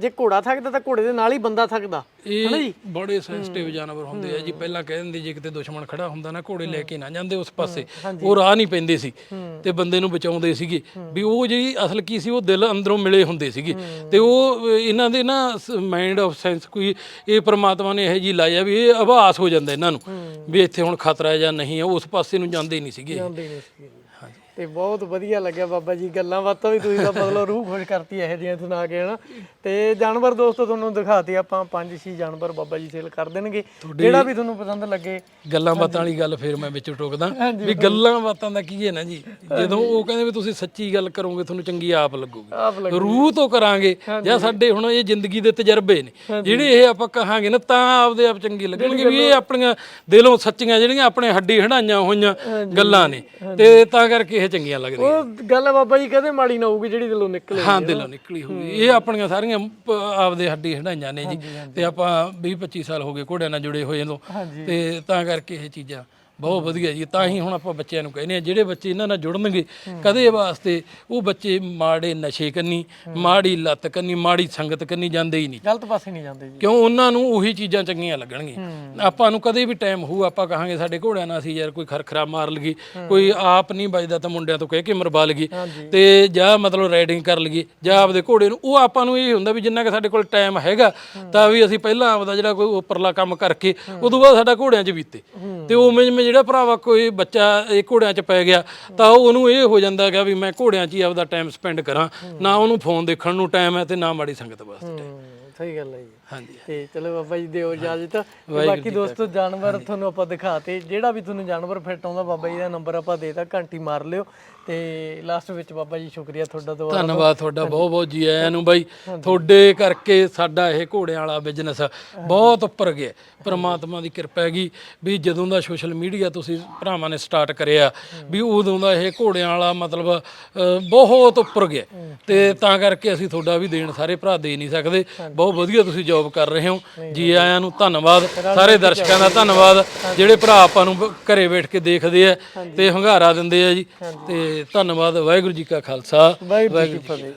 ਜੇ ਘੋੜਾ ਥੱਕਦਾ ਤਾਂ ਘੋੜੇ ਦੇ ਨਾਲ ਹੀ ਬੰਦਾ ਥੱਕਦਾ। ਇਹ ਬੜੇ ਸੈਂਸਿਟਿਵ ਜਾਨਵਰ ਹੁੰਦੇ ਆ ਜੀ। ਪਹਿਲਾਂ ਕਹਿ ਦਿੰਦੇ ਜੇ ਕਿਤੇ ਦੁਸ਼ਮਣ ਖੜਾ ਹੁੰਦਾ ਨਾ ਘੋੜੇ ਲੈ ਕੇ ਨਾ ਜਾਂਦੇ ਉਸ ਪਾਸੇ। ਉਹ ਰਾਹ ਨਹੀਂ ਪੈਂਦੇ ਸੀ। ਤੇ ਬੰਦੇ ਨੂੰ ਬਚਾਉਂਦੇ ਸੀਗੇ। ਵੀ ਉਹ ਜਿਹੜੀ ਅਸਲ ਕੀ ਸੀ ਉਹ ਦਿਲ ਅੰਦਰੋਂ ਮਿਲੇ ਹੁੰਦੇ ਸੀਗੇ। ਤੇ ਉਹ ਇਹਨਾਂ ਦੇ ਨਾ ਮਾਈਂਡ ਆਫ ਸੈਂਸ ਕੋਈ ਇਹ ਪ੍ਰਮਾਤਮਾ ਨੇ ਇਹੋ ਜੀ ਲਾਇਆ ਵੀ ਇਹ ਆਭਾਸ ਹੋ ਜਾਂਦਾ ਇਹਨਾਂ ਨੂੰ, ਵੀ ਇੱਥੇ ਹੁਣ ਖਤਰਾ ਹੈ ਜਾਂ ਨਹੀਂ ਹੈ ਉਸ ਪਾਸੇ ਨੂੰ ਜਾਂਦੇ ਹੀ ਨਹੀਂ ਸੀਗੇ। ਜਾਂਦੇ ਨਹੀਂ ਸੀ ਤੇ ਬਹੁਤ ਵਧੀਆ ਲੱਗਿਆ ਬਾਬਾ ਜੀ ਗੱਲਾਂ ਬਾਤਾਂ ਵੀ ਤੁਸੀਂ ਤਾਂ ਮਤਲਬ ਰੂਹ ਖੁਸ਼ ਕਰਤੀ ਇਹੋ ਜਿਹੀਆਂ ਸੁਣਾ ਕੇ ਹਨਾ? ਤੇ ਜਾਨਵਰ ਦੋਸਤੋ ਤੁਹਾਨੂੰ ਦਿਖਾਤੇ ਆਪਾਂ ਪੰਜ ਛੇ ਜਾਨਵਰ ਬਾਬਾ ਜੀ ਸੇਲ ਕਰ ਦੇਣਗੇ। ਜਿਹੜਾ ਵੀ ਤੁਹਾਨੂੰ ਪਸੰਦ ਲੱਗੇ। ਗੱਲਾਂ ਬਾਤਾਂ ਵਾਲੀ ਗੱਲ ਫੇਰ ਮੈਂ ਵਿੱਚ ਟੋਕਦਾ। ਵੀ ਗੱਲਾਂ ਬਾਤਾਂ ਦਾ ਕੀ ਹੈ ਨਾ ਜੀ? ਜਦੋਂ ਉਹ ਕਹਿੰਦੇ ਵੀ ਤੁਸੀਂ ਸੱਚੀ ਗੱਲ ਕਰੋਗੇ ਤੁਹਾਨੂੰ ਚੰਗੀ ਆਪ ਲੱਗੂਗੀ। ਰੂਹ ਤੋਂ ਕਰਾਂਗੇ। ਜਾਂ ਸਾਡੇ ਹੁਣ ਇਹ ਜ਼ਿੰਦਗੀ ਦੇ ਤਜਰਬੇ ਨੇ। ਜਿਹੜੇ ਇਹ ਆਪਾਂ ਕਹਾਂਗੇ ਨਾ ਤਾਂ ਆਪਦੇ ਆਪ ਚੰਗੀ ਲੱਗਣਗੇ ਵੀ ਇਹ ਆਪਣੀਆਂ ਦਿਲੋਂ ਸੱਚੀਆਂ ਜਿਹੜੀਆਂ ਆਪਣੇ ਹੱਡੀ ਹੜਾਈਆਂ ਹੋਈਆਂ ਗੱਲਾਂ ਨੇ। ਤੇ ਤਾਂ ਕਰਕੇ ਇਹ ਚੰਗੀਆਂ ਲੱਗਦੀਆਂ। ਉਹ ਗੱਲ ਆ ਬਾਬਾ ਜੀ ਕਦੇ ਮਾੜੀ ਨਾ ਹੋਊਗੀ ਜਿਹੜੀ ਦਿਲੋਂ ਨਿਕਲੇ ਹਾਂ ਦਿਲੋਂ ਨਿਕਲੀ ਹੋਈ ਇਹ ਆਪਣੀਆਂ ਸਾਰੀਆਂ ਪ- ਆਪਦੇ ਹੱਡੀ ਹੜਾਈਆਂ ਨੇ ਜੀ। ਤੇ ਆਪਾਂ 20 25 ਸਾਲ ਹੋ ਗਏ ਘੋੜਿਆਂ ਨਾਲ ਜੁੜੇ ਹੋਏ ਤੋਂ ਤੇ ਤਾਂ ਕਰਕੇ ਇਹ ਚੀਜ਼ਾਂ ਬਹੁਤ ਵਧੀਆ ਜੀ ਤਾਂ ਹੀ ਹੁਣ ਆਪਾਂ ਬੱਚਿਆਂ ਨੂੰ ਕਹਿੰਦੇ ਆ ਜਿਹੜੇ ਬੱਚੇ ਇਹਨਾਂ ਨਾਲ ਜੁੜਨਗੇ ਕਦੇ ਵਾਸਤੇ ਉਹ ਬੱਚੇ ਮਾੜੇ ਨਸ਼ੇ ਕੰਨੀ ਮਾੜੀ ਲੱਤ ਕੰਨੀ ਮਾੜੀ ਸੰਗਤ ਕੰਨੀ ਜਾਂਦੇ ਹੀ ਨਹੀਂ। ਗਲਤ ਪਾਸੇ ਨਹੀਂ ਜਾਂਦੇ ਜੀ। ਕਿਉਂ ਉਹਨਾਂ ਨੂੰ ਉਹੀ ਚੀਜ਼ਾਂ ਚੰਗੀਆਂ ਲੱਗਣਗੀਆਂ। ਆਪਾਂ ਨੂੰ ਕਦੇ ਵੀ ਟਾਈਮ ਹੋਊ ਆਪਾਂ ਕਹਾਂਗੇ ਸਾਡੇ ਘੋੜਿਆਂ ਨਾਲ ਅਸੀਂ ਯਾਰ ਕੋਈ ਖਰਖਰਾ ਮਾਰ ਲਈਏ ਕੋਈ ਆਪ ਨਹੀਂ ਵੱਜਦਾ ਤਾਂ ਮੁੰਡਿਆਂ ਤੋਂ ਕਹਿ ਕੇ ਮਰਵਾ ਲਈਏ ਤੇ ਜਾਂ ਮਤਲਬ ਰਾਈਡਿੰਗ ਕਰ ਲਈਏ ਜਾਂ ਆਪਦੇ ਘੋੜੇ ਨੂੰ ਉਹ ਆਪਾਂ ਨੂੰ ਇਹ ਹੁੰਦਾ ਵੀ ਜਿੰਨਾ ਕਿ ਸਾਡੇ ਕੋਲ ਟਾਈਮ ਹੈਗਾ ਤਾਂ ਵੀ ਅਸੀਂ ਪਹਿਲਾਂ ਆਪਦਾ ਜਿਹੜਾ ਕੋਈ ਉੱਪਰਲਾ ਕੰਮ ਕਰਕੇ ਉਦੋਂ ਬਾਅਦ ਸਾਡਾ ਘੋੜਿਆਂ 'ਚ ਬੀਤੇ। ਤੇ ਜਿਵੇਂ ਜਿਵੇਂ ਜਿਹੜਾ ਭਰਾਵਾ ਕੋਈ ਬੱਚਾ ਇਹ ਘੋੜਿਆਂ 'ਚ ਪੈ ਗਿਆ, ਤਾਂ ਉਹਨੂੰ ਇਹ ਹੋ ਜਾਂਦਾ ਹੈਗਾ ਵੀ ਮੈਂ ਘੋੜਿਆਂ 'ਚ ਹੀ ਆਪਦਾ ਟਾਈਮ ਸਪੈਂਡ ਕਰਾਂ, ਨਾ ਉਹਨੂੰ ਫੋਨ ਦੇਖਣ ਨੂੰ ਟਾਈਮ ਹੈ ਤੇ ਨਾ ਮਾੜੀ ਸੰਗਤ ਵਾਸਤੇ time। ਸਹੀ ਗੱਲ ਹੈ ਜੀ ਹਾਂਜੀ। ਤੇ ਚਲੋ ਬਾਬਾ ਜੀ ਦਿਓ ਇਜਾਜ਼ਤ। ਬਾਕੀ ਦੋਸਤੋ ਜਾਨਵਰ ਤੁਹਾਨੂੰ ਆਪਾਂ ਦਿਖਾਤੇ। ਜਿਹੜਾ ਵੀ ਤੁਹਾਨੂੰ ਜਾਨਵਰ ਫਿੱਟ ਆਉਂਦਾ ਬਾਬਾ ਜੀ ਦਾ ਨੰਬਰ ਆਪਾਂ ਦੇਤਾ ਘੰਟੀ ਮਾਰ ਲਿਓ। ਤੇ ਲਾਸਟ ਵਿੱਚ ਬਾਬਾ ਜੀ ਸ਼ੁਕਰੀਆ ਤੁਹਾਡਾ ਦੁਬਾਰਾ ਧੰਨਵਾਦ ਤੁਹਾਡਾ ਬਹੁਤ ਬਹੁਤ ਜੀ ਆਇਆਂ ਨੂੰ ਬਾਈ। ਤੁਹਾਡੇ ਕਰਕੇ ਸਾਡਾ ਇਹ ਘੋੜਿਆਂ ਵਾਲਾ ਬਿਜ਼ਨਸ ਬਹੁਤ ਉੱਪਰ ਗਿਆ। ਪ੍ਰਮਾਤਮਾ ਦੀ ਕਿਰਪਾ ਹੈਗੀ ਵੀ ਜਦੋਂ ਦਾ ਸੋਸ਼ਲ ਮੀਡੀਆ ਤੁਸੀਂ ਭਰਾਵਾਂ ਨੇ ਸਟਾਰਟ ਕਰਿਆ ਵੀ ਉਦੋਂ ਦਾ ਇਹ ਘੋੜਿਆਂ ਵਾਲਾ ਮਤਲਬ ਬਹੁਤ ਉੱਪਰ ਗਿਆ। ਤੇ ਤਾਂ ਕਰਕੇ ਅਸੀਂ ਤੁਹਾਡਾ ਵੀ ਦੇਣ ਸਾਰੇ ਭਰਾ ਦੇ ਨਹੀਂ ਸਕਦੇ। ਬਹੁਤ ਵਧੀਆ ਤੁਸੀਂ ਜੌਬ ਕਰ ਰਹੇ ਹੋ। ਜੀ ਆਇਆਂ ਨੂੰ ਧੰਨਵਾਦ। ਸਾਰੇ ਦਰਸ਼ਕਾਂ ਦਾ ਧੰਨਵਾਦ। ਜਿਹੜੇ ਭਰਾ ਆਪਾਂ ਨੂੰ ਬ- ਘਰੇ ਬੈਠ ਕੇ ਦੇਖਦੇ ਆ ਤੇ ਹੰਗਾਰਾ ਦਿੰਦੇ ਆ ਜੀ। ਤੇ ਧੰਨਵਾਦ। ਵਾਹਿਗੁਰੂ ਜੀ ਕਾ ਖਾਲਸਾ। ਵਾਹਿਗੁਰੂ ਜੀ ਕੀ ਫਤਿਹ।